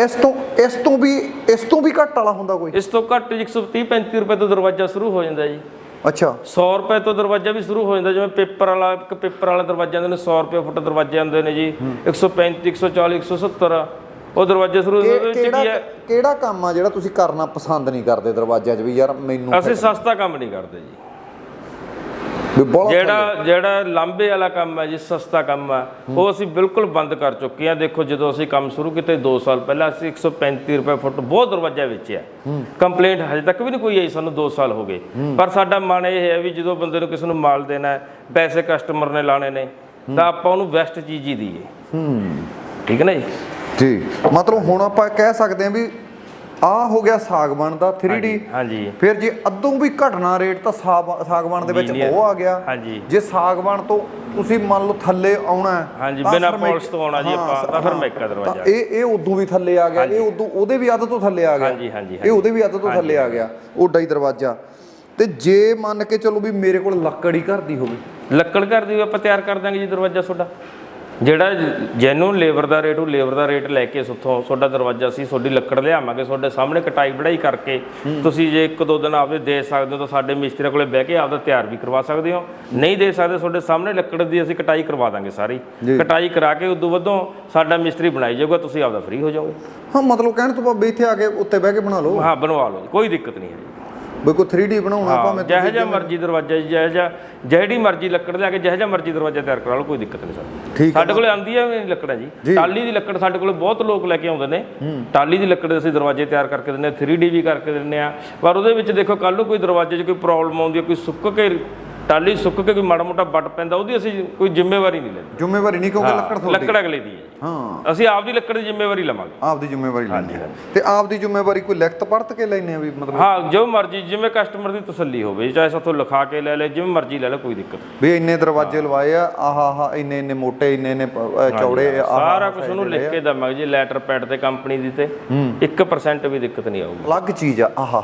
ਇਸ ਤੋਂ ਇਸ ਤੋਂ ਵੀ ਇਸ ਤੋਂ ਵੀ ਘੱਟ ਵਾਲਾ ਹੁੰਦਾ ਕੋਈ? ਇਸ ਤੋਂ ਘੱਟ 130 35 ਰੁਪਏ ਤੋਂ ਦਰਵਾਜ਼ਾ ਸ਼ੁਰੂ ਹੋ ਜਾਂਦਾ ਜੀ। ਅੱਛਾ। 100 ਰੁਪਏ ਤੋਂ ਦਰਵਾਜ਼ਾ ਵੀ ਸ਼ੁਰੂ ਹੋ ਜਾਂਦਾ ਜਿਵੇਂ ਪੇਪਰ ਵਾਲਾ ਇੱਕ ਪੇਪਰ ਵਾਲਾ ਦਰਵਾਜ਼ਾ ਆਉਂਦੇ ਨੇ 100 ਰੁਪਏ ਫੁੱਟ ਦਰਵਾਜ਼ੇ ਆਉਂਦੇ ਨੇ ਜੀ। 135 140 170 ਉਹ ਦਰਵਾਜ਼ੇ ਸ਼ੁਰੂ ਹੁੰਦੇ ਵਿੱਚ ਕੀ ਕਿਹੜਾ ਹੈ ਕਿਹੜਾ ਕੰਮ ਆ ਜਿਹੜਾ ਤੁਸੀਂ ਕਰਨਾ ਪਸੰਦ ਨਹੀਂ ਕਰਦੇ ਦਰਵਾਜ਼ਿਆਂ 'ਚ ਵੀ? ਯਾਰ ਮੈਨੂੰ ਅਸੀਂ ਸਸਤਾ ਕੰਮ ਨਹੀਂ ਕਰਦੇ ਜੀ। ਜਿਹੜਾ ਜਿਹੜਾ ਲਾਂਬੇ ਵਾਲਾ ਕੰਮ ਹੈ ਜੀ ਸਸਤਾ ਕੰਮ ਹੈ ਉਹ ਅਸੀਂ ਬਿਲਕੁਲ ਬੰਦ ਕਰ ਚੁੱਕੇ ਹਾਂ। ਦੇਖੋ ਜਦੋਂ ਅਸੀਂ ਕੰਮ ਸ਼ੁਰੂ ਕੀਤੇ 2 ਸਾਲ ਪਹਿਲਾਂ ਅਸੀਂ 135 ਰੁਪਏ ਫੁੱਟ ਬਹੁਤ ਦਰਵਾਜ਼ਾ ਵੇਚਿਆ। ਕੰਪਲੇਂਟ ਹਜੇ ਤੱਕ ਵੀ ਨਹੀਂ ਕੋਈ ਆਈ ਸਾਨੂੰ 2 ਸਾਲ ਹੋ ਗਏ। ਪਰ ਸਾਡਾ ਮਨ ਇਹ ਹੈ ਵੀ ਜਦੋਂ ਬੰਦੇ ਨੂੰ ਕਿਸੇ ਨੂੰ ਮਾਲ ਦੇਣਾ ਹੈ ਪੈਸੇ ਕਸਟਮਰ ਨੇ ਲਾਣੇ ਨੇ ਤਾਂ ਆਪਾਂ ਉਹਨੂੰ ਬੈਸਟ ਚੀਜ਼ ਹੀ ਦਈਏ। ਠੀਕ ਹੈ ਨਾ ਜੀ? ਜੀ। ਮਤਲਬ ਹੁਣ ਆਪਾਂ ਕਹਿ ਸਕਦੇ ਹਾਂ ਵੀ ਆ ਹੋ ਗਿਆ ਸਾਗਵਾਨ ਦਾ 3D ਹਾਂਜੀ ਫਿਰ ਜੇ ਅੱਧੋਂ ਵੀ ਘਟਣਾ ਰੇਟ ਤਾਂ ਸਾਗ- ਸਾਗਵਾਨ ਦੇ ਵਿੱਚ। ਉਹ ਆ ਗਿਆ। ਹਾਂਜੀ। ਜੇ ਸਾਗਵਾਨ ਤੋਂ ਤੁਸੀਂ ਮੰਨ ਲਓ ਥੱਲੇ ਆਉਣਾ ਹਾਂਜੀ, ਬਿਨਾਂ polish ਤੋਂ ਆਉਣਾ ਜੀ ਆਪਾਂ, ਤਾਂ ਫਿਰ ਮੈਕਾ ਦਰਵਾਜ਼ਾ। ਇਹ ਇਹ ਉਦੋਂ ਵੀ ਥੱਲੇ ਆ ਗਿਆ ਇਹ ਉਦੋਂ ਉਹਦੇ ਵੀ ਅੱਧ ਤੋਂ ਥੱਲੇ ਆ ਗਿਆ। ਹਾਂਜੀ, ਹਾਂਜੀ, ਇਹ ਉਹਦੇ ਵੀ ਅੱਧ ਤੋਂ ਥੱਲੇ ਆ ਗਿਆ ਓਡਾ ਹੀ ਦਰਵਾਜ਼ਾ। ਤੇ ਜੇ ਮੰਨ ਕੇ ਚਲੋ ਵੀ ਮੇਰੇ ਕੋਲ ਲੱਕੜ ਹੀ ਘਰ ਦੀ ਹੋਵੇ। ਲੱਕੜ ਘਰ ਦੀ ਆਪਾਂ ਤਿਆਰ ਕਰ ਦਾਂਗੇ ਜੀ ਦਰਵਾਜ਼ਾ ਤੁਹਾਡਾ। ਜਿਹੜਾ ਜੈਨੂਨ ਲੇਬਰ ਦਾ ਰੇਟ ਉਹ ਲੇਬਰ ਦਾ ਰੇਟ ਲੈ ਕੇ ਸੁੱਥੋਂ ਤੁਹਾਡਾ ਦਰਵਾਜ਼ਾ ਸੀ ਤੁਹਾਡੀ ਲੱਕੜ ਲਿਆਵਾਂਗੇ ਤੁਹਾਡੇ ਸਾਹਮਣੇ ਕਟਾਈ ਵਢਾਈ ਕਰਕੇ ਤੁਸੀਂ ਜੇ ਇੱਕ ਦੋ ਦਿਨ ਆਪਦੇ ਦੇ ਸਕਦੇ ਹੋ ਤਾਂ ਸਾਡੇ ਮਿਸਤਰੀ ਕੋਲੇ ਬਹਿ ਕੇ ਆਪਦਾ ਤਿਆਰ ਵੀ ਕਰਵਾ ਸਕਦੇ ਹੋ। ਨਹੀਂ ਦੇ ਸਕਦੇ ਤੁਹਾਡੇ ਸਾਹਮਣੇ ਲੱਕੜ ਦੀ ਅਸੀਂ ਕਟਾਈ ਕਰਵਾ ਦਾਂਗੇ ਸਾਰੀ। ਕਟਾਈ ਕਰਾ ਕੇ ਉਦੋਂ ਵੱਧੋਂ ਸਾਡਾ ਮਿਸਤਰੀ ਬਣਾਈ ਜਾਊਗਾ ਤੁਸੀਂ ਆਪਦਾ ਫ੍ਰੀ ਹੋ ਜਾਓਗੇ। ਹਾਂ ਮਤਲਬ ਕਹਿਣ ਤੋਂ ਬਾਅਦ ਇੱਥੇ ਆ ਕੇ ਉੱਤੇ ਬਹਿ ਕੇ ਬਣਾ ਲਓ। ਹਾਂ ਬਣਵਾ ਲਓ ਕੋਈ ਦਿੱਕਤ ਨਹੀਂ ਹੈ। ਵੀ ਕੋਈ 3D ਬਣਾਉਣਾ ਭਾਵੇਂ ਜਿਹੋ ਜਿਹਾ ਮਰਜ਼ੀ ਦਰਵਾਜ਼ਾ ਜੀ ਜਿਹੋ ਜਿਹਾ ਜਿਹੜੀ ਮਰਜ਼ੀ ਲੱਕੜ ਲਿਆ ਕੇ ਜਿਹੋ ਜਿਹਾ ਮਰਜ਼ੀ ਦਰਵਾਜ਼ਾ ਤਿਆਰ ਕਰਾ ਲਓ ਕੋਈ ਦਿੱਕਤ ਨਹੀਂ ਸਾਨੂੰ। ਸਾਡੇ ਕੋਲੇ ਆਂਦੀ ਹੈ ਵੀ ਲੱਕੜਾਂ ਜੀ। ਟਾਲੀ ਦੀ ਲੱਕੜ ਸਾਡੇ ਕੋਲੇ ਬਹੁਤ ਲੋਕ ਲੈ ਕੇ ਆਉਂਦੇ ਨੇ। ਟਾਲੀ ਦੀ ਲੱਕੜ ਦੇ ਅਸੀਂ ਦਰਵਾਜ਼ੇ ਤਿਆਰ ਕਰਕੇ ਦਿੰਦੇ ਹਾਂ 3D ਵੀ ਕਰਕੇ ਦਿੰਦੇ ਆ ਪਰ ਉਹਦੇ ਵਿੱਚ ਦੇਖੋ ਕੱਲ ਨੂੰ ਕੋਈ ਦਰਵਾਜ਼ੇ 'ਚ ਕੋਈ ਪ੍ਰੋਬਲਮ ਆਉਂਦੀ ਹੈ ਕੋਈ ਸੁੱਕ ਕੇ ਟਾਲੀ ਸੁੱਕ ਕੇ ਕੋਈ ਮਾੜਾ ਮੋਟਾ ਵੱਟ ਪੈਂਦਾ ਉਹਦੀ ਅਸੀਂ ਕੋਈ ਜ਼ਿੰਮੇਵਾਰੀ ਨਹੀਂ ਲੈਂਦੇ। ਜ਼ਿੰਮੇਵਾਰੀ ਨਹੀਂ ਕਿਉਂਕਿ ਲੱਕੜ ਤੁਹਾਡੀ। ਲੱਕੜ ਅਗਲੇ ਦੀ ਹੈ। ਹਾਂ। ਅਸੀਂ ਆਪਦੀ ਲੱਕੜ ਦੀ ਜ਼ਿੰਮੇਵਾਰੀ ਲਵਾਂਗੇ। ਆਪਦੀ ਜ਼ਿੰਮੇਵਾਰੀ ਲੈਣੀ ਹੈ। ਤੇ ਆਪਦੀ ਜ਼ਿੰਮੇਵਾਰੀ ਕੋਈ ਲਿਖਤ ਪੜਤ ਕੇ ਲੈਣੇ ਆ ਵੀ ਮਤਲਬ? ਹਾਂ ਜੋ ਮਰਜ਼ੀ ਜਿਵੇਂ ਕਸਟਮਰ ਦੀ ਤਸੱਲੀ ਹੋਵੇ ਚਾਹੇ ਸਾਥੋਂ ਲਿਖਾ ਕੇ ਲੈ ਲੈ ਜਿਵੇਂ ਮਰਜ਼ੀ ਲੈ ਲੈ ਕੋਈ ਦਿੱਕਤ। ਵੀ ਇੰਨੇ ਦਰਵਾਜ਼ੇ ਲਵਾਏ ਆ ਆਹ ਆਹ ਇੰਨੇ ਇੰਨੇ ਮੋਟੇ ਇੰਨੇ ਇੰਨੇ ਚੌੜੇ ਆਹ ਸਾਰਾ ਕੁਝ ਉਹਨੂੰ ਲਿਖ ਕੇ ਦਵਾਂਗੇ ਜੀ ਲੈਟਰ ਪੈਡ ਤੇ ਕੰਪਨੀ ਦੀ ਤੇ 1% ਵੀ ਦਿੱਕਤ ਨਹੀਂ ਆਊਗੀ। ਅਲੱਗ ਚੀਜ਼ ਆ ਆਹ।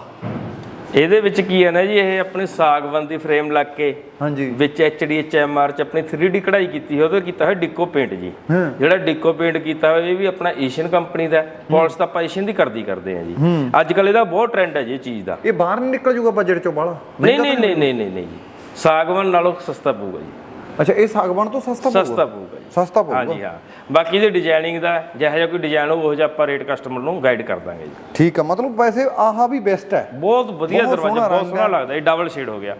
ਇਹਦੇ ਵਿੱਚ ਕੀ ਹੈ ਨਾ ਜੀ ਇਹ ਆਪਣੀ ਸਾਗਵਾਨ ਦੀ ਫਰੇਮ ਲੱਗ ਕੇ ਹਾਂਜੀ। ਵਿੱਚ HDHMR ਚ ਆਪਣੀ 3D ਕਢਾਈ ਕੀਤੀ ਉਹਦੇ ਕੀਤਾ ਹੋਇਆ ਡਿਕੋ ਪੇਂਟ ਜੀ। ਜਿਹੜਾ ਡਿਕੋ ਪੇਂਟ ਕੀਤਾ ਹੋਇਆ ਇਹ ਵੀ ਆਪਣਾ ਏਸ਼ੀਅਨ ਕੰਪਨੀ ਦਾ ਪਾਲਿਸ਼ ਤਾਂ ਆਪਾਂ ਏਸ਼ੀਅਨ ਦੀ ਕਰਦੀ ਕਰਦੇ ਆ ਜੀ। ਅੱਜ ਕੱਲ ਇਹਦਾ ਬਹੁਤ ਟ੍ਰੈਂਡ ਹੈ ਜੀ ਇਹ ਚੀਜ਼ ਦਾ। ਇਹ ਬਾਹਰ ਨਹੀਂ ਨਿਕਲ ਜੂਗਾ ਬਜਟ ਚੋਂ ਬਾਹਲਾ? ਨਹੀਂ ਨਹੀਂ ਨਹੀਂ ਨਹੀਂ ਨਹੀਂ ਸਾਗਵਾਨ ਨਾਲੋਂ ਸਸਤਾ ਪਊਗਾ ਜੀ। ਅੱਛਾ ਇਹ ਸਾਗਵਾਨ ਤੋਂ ਸਸਤਾ ਪਊਗਾ? ਸਸਤਾ ਪਊਗਾ ਜੀ। ਸਸਤਾ ਪਊਗਾ? ਹਾਂਜੀ ਹਾਂ। ਬਾਕੀ ਇਹਦੀ ਡਿਜ਼ਾਈਨਿੰਗ ਦਾ ਜਿਹੋ ਜਿਹਾ ਕੋਈ ਡਿਜ਼ਾਈਨ ਹੋਊ ਉਹ ਜਿਹਾ ਆਪਾਂ ਰੇਟ ਕਸਟਮਰ ਨੂੰ ਗਾਈਡ ਕਰ ਦਾਂਗੇ ਜੀ। ਠੀਕ ਆ ਮਤਲਬ ਵੈਸੇ ਆਹ ਵੀ ਬੈਸਟ ਹੈ। ਬਹੁਤ ਵਧੀਆ ਦਰਵਾਜ਼ਾ ਬਹੁਤ ਸੋਹਣਾ ਲੱਗਦਾ ਇਹ ਡਬਲ ਸ਼ੇਡ ਹੋ ਗਿਆ।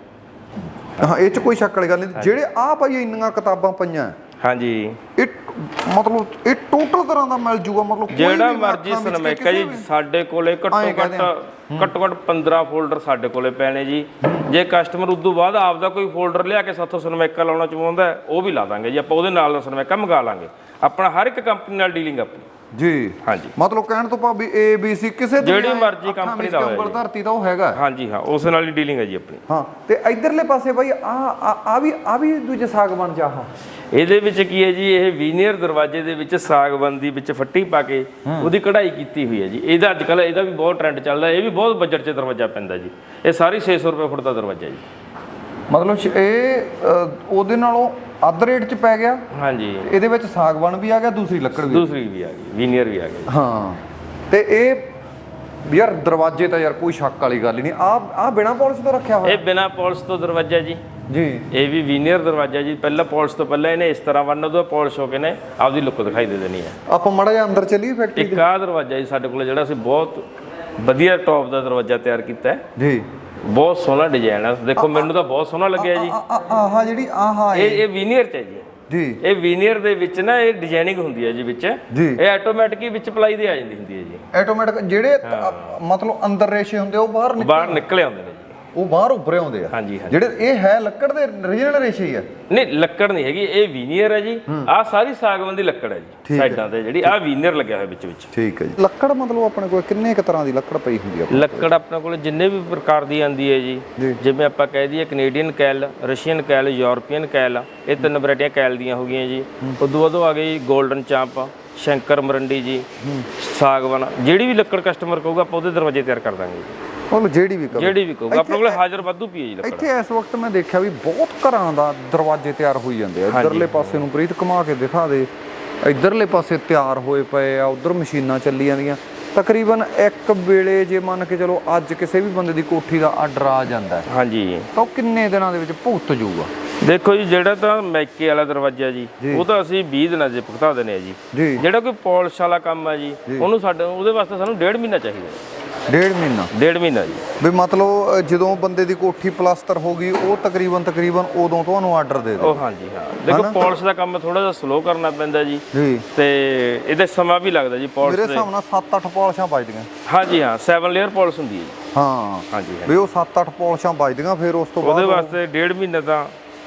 ਹਾਂ ਇਹ ਚ ਕੋਈ ਸ਼ੱਕ ਵਾਲੀ ਗੱਲ ਨਹੀਂ। ਜਿਹੜੇ ਆ ਭਾਈ ਇੰਨੀਆਂ ਕਿਤਾਬਾਂ ਪਈਆਂ ਹਾਂਜੀ। ਇਹ ਮਤਲਬ ਇਹ ਟੋਟਲ ਤਰ੍ਹਾਂ ਦਾ ਮਿਲ ਜੂਗਾ ਮਤਲਬ ਜਿਹੜਾ ਮਰਜ਼ੀ ਸਨਮੈਕਾ ਜੀ ਸਾਡੇ ਕੋਲੇ ਘੱਟੋ ਘੱਟ ਘੱਟੋ ਘੱਟ 15 ਫੋਲਡਰ ਸਾਡੇ ਕੋਲੇ ਪੈਣੇ ਜੀ। ਜੇ ਕਸਟਮਰ ਉਦੋਂ ਬਾਅਦ ਆਪਦਾ ਕੋਈ ਫੋਲਡਰ ਲਿਆ ਕੇ ਸਾਥੋਂ ਸਨਮੈਕਾ ਲਾਉਣਾ ਚਾਹੁੰਦਾ ਉਹ ਵੀ ਲਾ ਦਾਂਗੇ ਜੀ ਆਪਾਂ ਉਹਦੇ ਨਾਲ ਦਾ ਸਨਮੈਕਾ ਮੰਗਾ ਲਾਂਗੇ। ਆਪਣਾ ਹਰ ਇੱਕ ਕੰਪਨੀ ਨਾਲ ਡੀਲਿੰਗ ਆਪਣੀ। ਜੀ। ਹਾਂਜੀ। ਮਤਲਬ ਕਹਿਣ ਤੋਂ ਭਾਵ ਏ ਬੀ ਸੀ ਕਿਸੇ ਦੀ ਜਿਹੜੀ ਮਰਜ਼ੀ ਵਿੱਚ ਦਾ ਉਂਗਲ ਜੀ। ਧਰਤੀ ਤਾਂ ਉਹ ਹੈਗਾ। ਹਾਂਜੀ ਹਾਂ ਉਸ ਨਾਲ ਹੀ ਡੀਲਿੰਗ ਹੈ ਜੀ ਆਪਣੀ। ਹਾਂ ਤੇ ਇਧਰਲੇ ਪਾਸੇ ਬਾਈ ਆ ਆ ਵੀ ਆ ਵੀ ਦੂਜੇ ਸਾਗਵਾਨ ਆਹ ਇਹਦੇ ਵਿੱਚ ਕੀ ਹੈ ਜੀ ਇਹ ਵੀਨੀਅਰ ਦਰਵਾਜ਼ੇ ਦੇ ਵਿੱਚ ਸਾਗਵਾਨ ਦੀ ਵਿੱਚ ਫੱਟੀ ਪਾ ਕੇ ਉਹਦੀ ਕਢਾਈ ਕੀਤੀ ਹੋਈ ਹੈ ਜੀ। ਇਹਦਾ ਅੱਜ ਕੱਲ ਇਹਦਾ ਵੀ ਬਹੁਤ ਟ੍ਰੈਂਡ ਚੱਲਦਾ ਇਹ ਵੀ ਬਹੁਤ ਬਜਟ 'ਚ ਦਰਵਾਜ਼ਾ ਪੈਂਦਾ ਜੀ। ਇਹ ਸਾਰੀ 600 ਰੁਪਏ ਫੁੱਟ ਦਾ ਦਰਵਾਜ਼ਾ ਜੀ। ਮਤਲਬ ਸ਼- ਇਹ ਉਹਦੇ ਨਾਲੋਂ ਅੱਧ ਰੇਟ ਚ ਪੈ ਗਿਆ। ਹਾਂਜੀ। ਇਹਦੇ ਵਿੱਚ ਸਾਗਵਾਨ ਵੀ ਆ ਗਿਆ ਦੂਸਰੀ ਲੱਕੜ ਵੀ ਦੂਸਰੀ ਵੀ ਆ ਗਈ ਵੀਨੀਅਰ ਵੀ ਆ ਜੀ ਹਾਂ। ਤੇ ਇਹ ਯਾਰ ਦਰਵਾਜ਼ੇ ਤਾਂ ਯਾਰ ਕੋਈ ਸ਼ੱਕ ਵਾਲੀ ਗੱਲ ਹੀ ਨਹੀਂ। ਆ ਆ ਬਿਨਾ ਪਾਲਿਸ਼ ਤੋਂ ਰੱਖਿਆ ਹੋਇਆ? ਇਹ ਬਿਨਾ ਪਾਲਿਸ਼ ਤੋਂ ਦਰਵਾਜ਼ਾ ਜੀ। ਜੀ। ਇਹ ਵੀ ਵੀਨੀਅਰ ਦਰਵਾਜ਼ਾ ਜੀ। ਪਹਿਲਾਂ ਪਾਲਿਸ਼ ਤੋਂ ਪਹਿਲਾਂ ਇਹਨੇ ਇਸ ਤਰ੍ਹਾਂ ਵੰਨ ਉਹਦਾ ਪਾਲਿਸ਼ ਹੋ ਕੇ ਨੇ ਆਪਦੀ ਲੁੱਕ ਦਿਖਾਈ ਦੇ ਦੇਣੀ ਹੈ। ਆਪਾਂ ਮੜਾ ਜਿਹਾ ਅੰਦਰ ਚੱਲੀਏ ਫੈਕਟਰੀ ਇੱਕ ਆਹ ਦਰਵਾਜ਼ਾ ਜੀ ਸਾਡੇ ਕੋਲ ਜਿਹੜਾ ਅਸੀਂ ਬਹੁਤ ਵਧੀਆ ਟੌਪ ਦਾ ਦਰਵਾਜ਼ਾ ਤਿਆਰ ਕੀਤਾ ਹੈ। ਜੀ। ਬਹੁਤ ਸੋਹਣਾ ਡਿਜ਼ਾਈਨ ਹੈ ਦੇਖੋ ਮੈਨੂੰ ਤਾਂ ਬਹੁਤ ਸੋਹਣਾ ਲੱਗਿਆ ਜੀ। ਆ ਆਹ ਜਿਹੜੀ ਆਹ ਇਹ ਇਹ। ਵੀਨੀਅਰ ਚ ਹੈ ਜੀ। ਜੀ। ਇਹ ਵੀਨੀਅਰ ਦੇ ਵਿੱਚ ਨਾ ਇਹ ਡਿਜ਼ਾਈਨਿੰਗ ਹੁੰਦੀ ਹੈ ਜੀ ਵਿੱਚ। ਇਹ ਆਟੋਮੈਟਿਕ ਹੀ ਵਿੱਚ ਪਲਾਈ ਦੇ ਆ ਜਾਂਦੀ ਹੁੰਦੀ ਹੈ ਜੀ। ਆਟੋਮੈਟਿਕ ਜਿਹੜੇ ਮਤਲਬ ਅੰਦਰ ਰੇਸ਼ੇ ਹੁੰਦੇ ਉਹ ਬਾਹਰ ਨਿਕ- ਬਾਹਰ ਨਿਕਲੇ ਆਉਂਦੇ ਨੇ ਜੀ। ਉਹ ਬਾਹਰ ਉੱਭਰੇ ਆਉਂਦੇ ਆ। ਹਾਂਜੀ ਹਾਂਜੀ। ਜਿਹੜੇ ਇਹ ਹੈ ਲੱਕੜ ਦੇ ਰੀਜਨਲ ਰੇਸ਼ੇ ਹੀ ਆ। ਨਹੀਂ ਲੱਕੜ ਨਹੀਂ ਹੈਗੀ ਇਹ ਵੀਨੀਅਰ ਹੈ ਜੀ। ਆਹ ਸਾਰੀ ਸਾਗਵਾਨ ਦੀ ਲੱਕੜ ਹੈ ਜੀ ਸਾਈਡਾਂ ਤੇ ਜਿਹੜੀ ਆਹ ਵੀਨੀਅਰ ਲੱਗਿਆ ਹੋਇਆ ਵਿੱਚ ਵਿੱਚ। ਠੀਕ ਹੈ ਜੀ। ਲੱਕੜ ਮਤਲਬ ਆਪਣੇ ਕੋਲ ਕਿੰਨੇ ਕੁ ਤਰ੍ਹਾਂ ਦੀ ਲੱਕੜ ਪਈ ਹੁੰਦੀ ਆ ਲੱਕੜ ਆਪਣੇ ਕੋਲ ਜਿੰਨੇ ਵੀ ਪ੍ਰਕਾਰ ਦੀ ਆਂਦੀ ਹੈ ਜੀ। ਜਿਵੇਂ ਆਪਾਂ ਕਹਿ ਦਈਏ Canadian kale Russian kale European kale ਇਹ ਤਿੰਨ ਵੈਰਾਈਟੀਆਂ ਕੈਲ ਦੀਆਂ ਹੋ ਗਈਆਂ ਜੀ। ਉਦੋਂ ਬਾਅਦ ਆ ਗਈ 골ਡਨ ਚਾਂਪ ਸ਼ੰਕਰ ਮਰੰਡੀ ਜੀ ਸਾਗਵਾਨ ਜਿਹੜੀ ਵੀ ਲੱਕੜ ਕਸਟਮਰ ਕਹੂਗਾ ਆਪਾਂ ਉਹਦੇ ਦਰਵਾਜ਼ੇ ਤਿਆਰ ਕਰ ਦਾਂਗੇ। ਜੀ ਉਹ ਜਿਹੜੀ ਵੀ ਕਲਰ ਜਿਹੜੀ ਵੀ ਕਹੂਗਾ। ਆਪਣੇ ਕੋਲ ਹਾਜ਼ਰ ਵਾਧੂ ਪਈ ਹੈ ਜੀ ਲੱਕੜ। ਇੱਥੇ ਇਸ ਵਕਤ ਮੈਂ ਦੇਖਿਆ ਵੀ ਬਹੁਤ ਘਰਾਂ ਦਾ ਦਰਵਾਜ਼ੇ ਤਿਆਰ ਹੋਈ ਜਾਂਦੇ ਆ। ਇਧਰਲੇ ਪਾਸੇ ਨੂੰ ਪ੍ਰੀਤ ਘੁਮਾ ਕੇ ਦਿਖਾ ਦੇ। ਇਧਰਲੇ ਪਾਸੇ ਤਿਆਰ ਹੋਏ ਪਏ ਆ ਉਧਰ ਮਸ਼ੀਨਾਂ ਚੱਲੀ ਜਾਂਦੀਆਂ ਤਕਰੀਬਨ ਇੱਕ ਵੇਲੇ ਜੇ ਮੰਨ ਕੇ ਚਲੋ ਅੱਜ ਕਿਸੇ ਵੀ ਬੰਦੇ ਦੀ ਕੋਠੀ ਦਾ ਆਰਡਰ ਆ ਜਾਂਦਾ ਹੈ, ਹਾਂਜੀ। ਤਾਂ ਉਹ ਕਿੰਨੇ ਦਿਨਾਂ ਦੇ ਵਿੱਚ ਭੁਗਤ ਜਾਊਗਾ? ਦੇਖੋ ਜੀ ਜਿਹੜਾ ਤਾਂ ਮੈਕੇ ਵਾਲਾ ਦਰਵਾਜ਼ਾ ਜੀ ਉਹ ਤਾਂ ਅਸੀਂ 20 ਦਿਨਾਂ 'ਚ ਭੁਗਤਾ ਦਿੰਦੇ ਆ ਜੀ। ਜਿਹੜਾ ਕੋਈ ਪਾਲਿਸ਼ ਵਾਲਾ ਕੰਮ ਹੈ ਜੀ ਉਹਨੂੰ ਸਾਡੇ ਉਹਦੇ ਵਾਸਤੇ ਸਾਨੂੰ ਡੇਢ ਮਹੀਨਾ ਚਾਹੀਦਾ ਡੇਢ ਮਹੀਨਾ। ਡੇਢ ਮਹੀਨਾ ਜੀ। ਵੀ ਮਤਲਬ ਜਦੋਂ ਬੰਦੇ ਦੀ ਕੋਠੀ ਪਲਾਸਟਰ ਹੋ ਗਈ ਉਹ ਤਕਰੀਬਨ ਤਕਰੀਬਨ ਉਦੋਂ ਤੁਹਾਨੂੰ ਆਰਡਰ ਦੇ ਦੇ ਉਹ ਹਾਂਜੀ ਹਾਂ। ਦੇਖੋ ਪਾਲਿਸ਼ ਦਾ ਕੰਮ ਥੋੜਾ ਜਿਹਾ ਸਲੋ ਕਰਨਾ ਪੈਂਦਾ ਜੀ। ਤੇ ਇਹਦੇ ਸਮਾਂ ਵੀ ਲੱਗਦਾ ਜੀ ਪਾਲਿਸ਼ ਮੇਰੇ ਹਿਸਾਬ ਨਾਲ 7-8 ਪਾਲਿਸ਼ਾਂ ਵੱਜਦੀਆਂ ਹਾਂਜੀ ਹਾਂ। 7 ਲੇਅਰ ਪਾਲਿਸ਼ ਹੁੰਦੀ ਹੈ ਜੀ। ਹਾਂ। ਹਾਂਜੀ ਵੀ ਉਹ 7-8 ਪਾਲਿਸ਼ਾਂ ਵੱਜਦੀਆਂ ਫਿਰ ਉਸ ਤੋਂ ਬਾਅਦ ਉਹਦੇ ਵਾਸਤੇ ਡੇਢ ਮਹੀਨਾ ਤਾਂ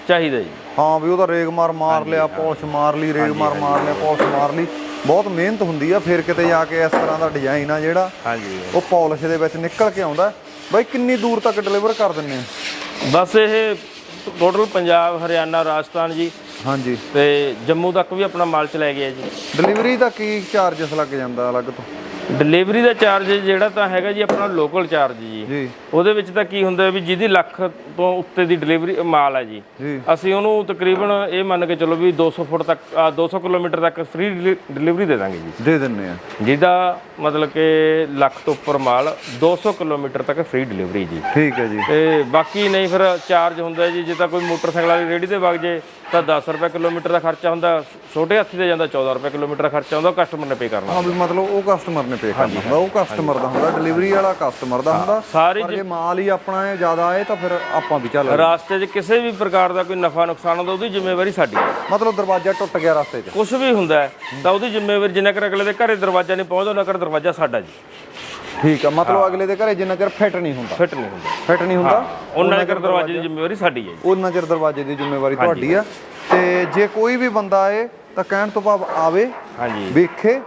ਚਾਹੀਦਾ ਜੀ। ਹਾਂ ਵੀ ਉਹਦਾ ਰੇਗ ਮਾਰ ਮਾਰ ਲਿਆ ਪਾਲਿਸ਼ ਮਾਰ ਲਈ ਰੇਗ ਮਾਰ ਮਾਰ ਲਿਆ ਪਾਲਿਸ਼ ਮਾਰ ਲਈ। ਬਹੁਤ ਮਿਹਨਤ ਹੁੰਦੀ ਆ ਫਿਰ ਕਿਤੇ ਜਾ ਕੇ ਇਸ ਤਰ੍ਹਾਂ ਦਾ ਡਿਜ਼ਾਈਨ ਆ ਜਿਹੜਾ ਹਾਂਜੀ। ਉਹ ਪਾਲਿਸ਼ ਦੇ ਵਿੱਚ ਨਿਕਲ ਕੇ ਆਉਂਦਾ। ਬਾਈ ਕਿੰਨੀ ਦੂਰ ਤੱਕ ਡਿਲੀਵਰ ਕਰ ਦਿੰਨੇ ਆ? ਬਸ ਇਹ ਟੋਟਲ ਪੰਜਾਬ ਹਰਿਆਣਾ ਰਾਜਸਥਾਨ ਜੀ। ਹਾਂਜੀ। ਤੇ ਜੰਮੂ ਤੱਕ ਵੀ ਆਪਣਾ ਮਾਲ ਚਲਾ ਗਿਆ ਜੀ। ਡਿਲੀਵਰੀ ਦਾ ਕੀ ਚਾਰजेस ਲੱਗ ਜਾਂਦਾ ਅਲੱਗ ਤੋਂ? ਡਿਲੀਵਰੀ ਦਾ ਚਾਰਜ ਜਿਹੜਾ ਤਾਂ ਹੈਗਾ ਜੀ ਆਪਣਾ ਲੋਕਲ ਚਾਰਜ ਜੀ। ਜੀ। ਉਹਦੇ ਵਿੱਚ ਤਾਂ ਕੀ ਹੁੰਦਾ ਵੀ ਜਿਹਦੀ ਲੱਖ ਤੋਂ ਉੱਤੇ ਦੀ ਡਿਲੀਵਰੀ ਮਾਲ ਹੈ ਜੀ। ਅਸੀਂ ਉਹਨੂੰ ਤਕਰੀਬਨ ਇਹ ਮੰਨ ਕੇ ਚੱਲੋ ਵੀ 200 ਫੁੱਟ ਤੱਕ ਆ, 200 ਕਿਲੋਮੀਟਰ ਤੱਕ ਫ੍ਰੀ ਡਿਲੀਵਰੀ ਦੇ ਦਾਂਗੇ ਜੀ। ਦੇ ਦਿੰਨੇ ਆ ਜਿਹਦਾ ਮਤਲਬ ਕਿ ਲੱਖ ਤੋਂ ਉੱਪਰ ਮਾਲ 200 ਕਿਲੋਮੀਟਰ ਤੱਕ ਫ੍ਰੀ ਡਿਲੀਵਰੀ ਜੀ। ਠੀਕ ਹੈ ਜੀ। ਤੇ ਬਾਕੀ ਨਹੀਂ ਫਿਰ ਚਾਰਜ ਹੁੰਦਾ ਜੀ ਜੇ ਤਾਂ ਕੋਈ ਮੋਟਰਸਾਈਕਲ ਵਾਲੀ ਰੇੜੀ ਤੇ ਵਗ ਜੇ ਤਾਂ 10 ਰੁਪਏ ਕਿਲੋਮੀਟਰ ਦਾ ਖਰਚਾ ਹੁੰਦਾ ਛੋਟੇ ਹਾਥੀ ਤੇ ਜਾਂਦਾ 14 ਰੁਪਏ ਕਿਲੋਮੀਟਰ ਦਾ ਖਰਚਾ ਹੁੰਦਾ ਕਸਟਮਰ ਨੇ ਪੇ ਕਰਨਾ ਹਾਂ ਵੀ ਮਤਲਬ ਉਹ ਕਸਟਮਰ ਨੇ ਪੇ ਕਰਨਾ ਹੁੰਦਾ ਉਹ ਕਸਟਮਰ ਦਾ ਹੁੰਦਾ ਡਿਲੀਵਰੀ ਵਾਲਾ ਕਸਟਮਰ ਦਾ ਹੁੰਦਾ ਸਾਰੇ ਜੇ ਮਾਲ ਹੀ ਆਪਣਾ ਹੈ ਜ਼ਿਆਦਾ ਆਏ ਤਾਂ ਫਿਰ ਆਪਾਂ ਵੀ ਚੱਲ ਰਾਸਤੇ 'ਚ ਕਿਸੇ ਵੀ ਪ੍ਰਕਾਰ ਦਾ ਕੋਈ ਨਫਾ ਨੁਕਸਾਨ ਹੁੰਦਾ ਉਹਦੀ ਜ਼ਿੰਮੇਵਾਰੀ ਸਾਡੀ ਹੈ। ਮਤਲਬ ਦਰਵਾਜ਼ਾ ਟੁੱਟ ਗਿਆ ਰਸਤੇ 'ਚ। ਕੁਝ ਵੀ ਹੁੰਦਾ ਹੈ, ਤਾਂ ਉਹਦੀ ਜ਼ਿੰਮੇਵਾਰੀ ਜਿੰਨਾ ਕਰ ਅਗਲੇ ਦੇ ਘਰੇ ਦਰਵਾਜ਼ਾ ਨਹੀਂ ਪਹੁੰਚਦਾ ਉਹਨਾਂ ਕਰ ਦਰਵਾਜ਼ਾ ਸਾਡਾ ਜੀ। ਠੀਕ ਆ ਮਤਲਬ ਅਗਲੇ ਦੇ ਘਰੇ ਜਿੰਨਾ ਚਿਰ ਫਿੱਟ ਨਹੀਂ ਹੁੰਦਾ। ਫਿੱਟ ਨਹੀਂ ਹੁੰਦਾ। ਫਿੱਟ ਨਹੀਂ ਹੁੰਦਾ ਉਹਨਾਂ ਕਰ ਦਰਵਾਜ਼ੇ ਦੀ ਜ਼ਿੰਮੇਵਾਰੀ ਸਾਡੀ ਹੈ ਉਹਨਾਂ ਚਿਰ ਦਰਵਾਜ਼ੇ ਦੀ ਜ਼ਿੰਮੇਵਾਰੀ ਤੁਹਾਡੀ ਆ। ਤੇ ਜੇ ਕੋਈ ਵੀ ਬੰਦਾ ਆਏ ਤਾਂ ਕਹਿਣ ਤੋਂ ਭਾਵ ਆਵੇ ਹਾਂਜੀ। ਵੇਖੇ।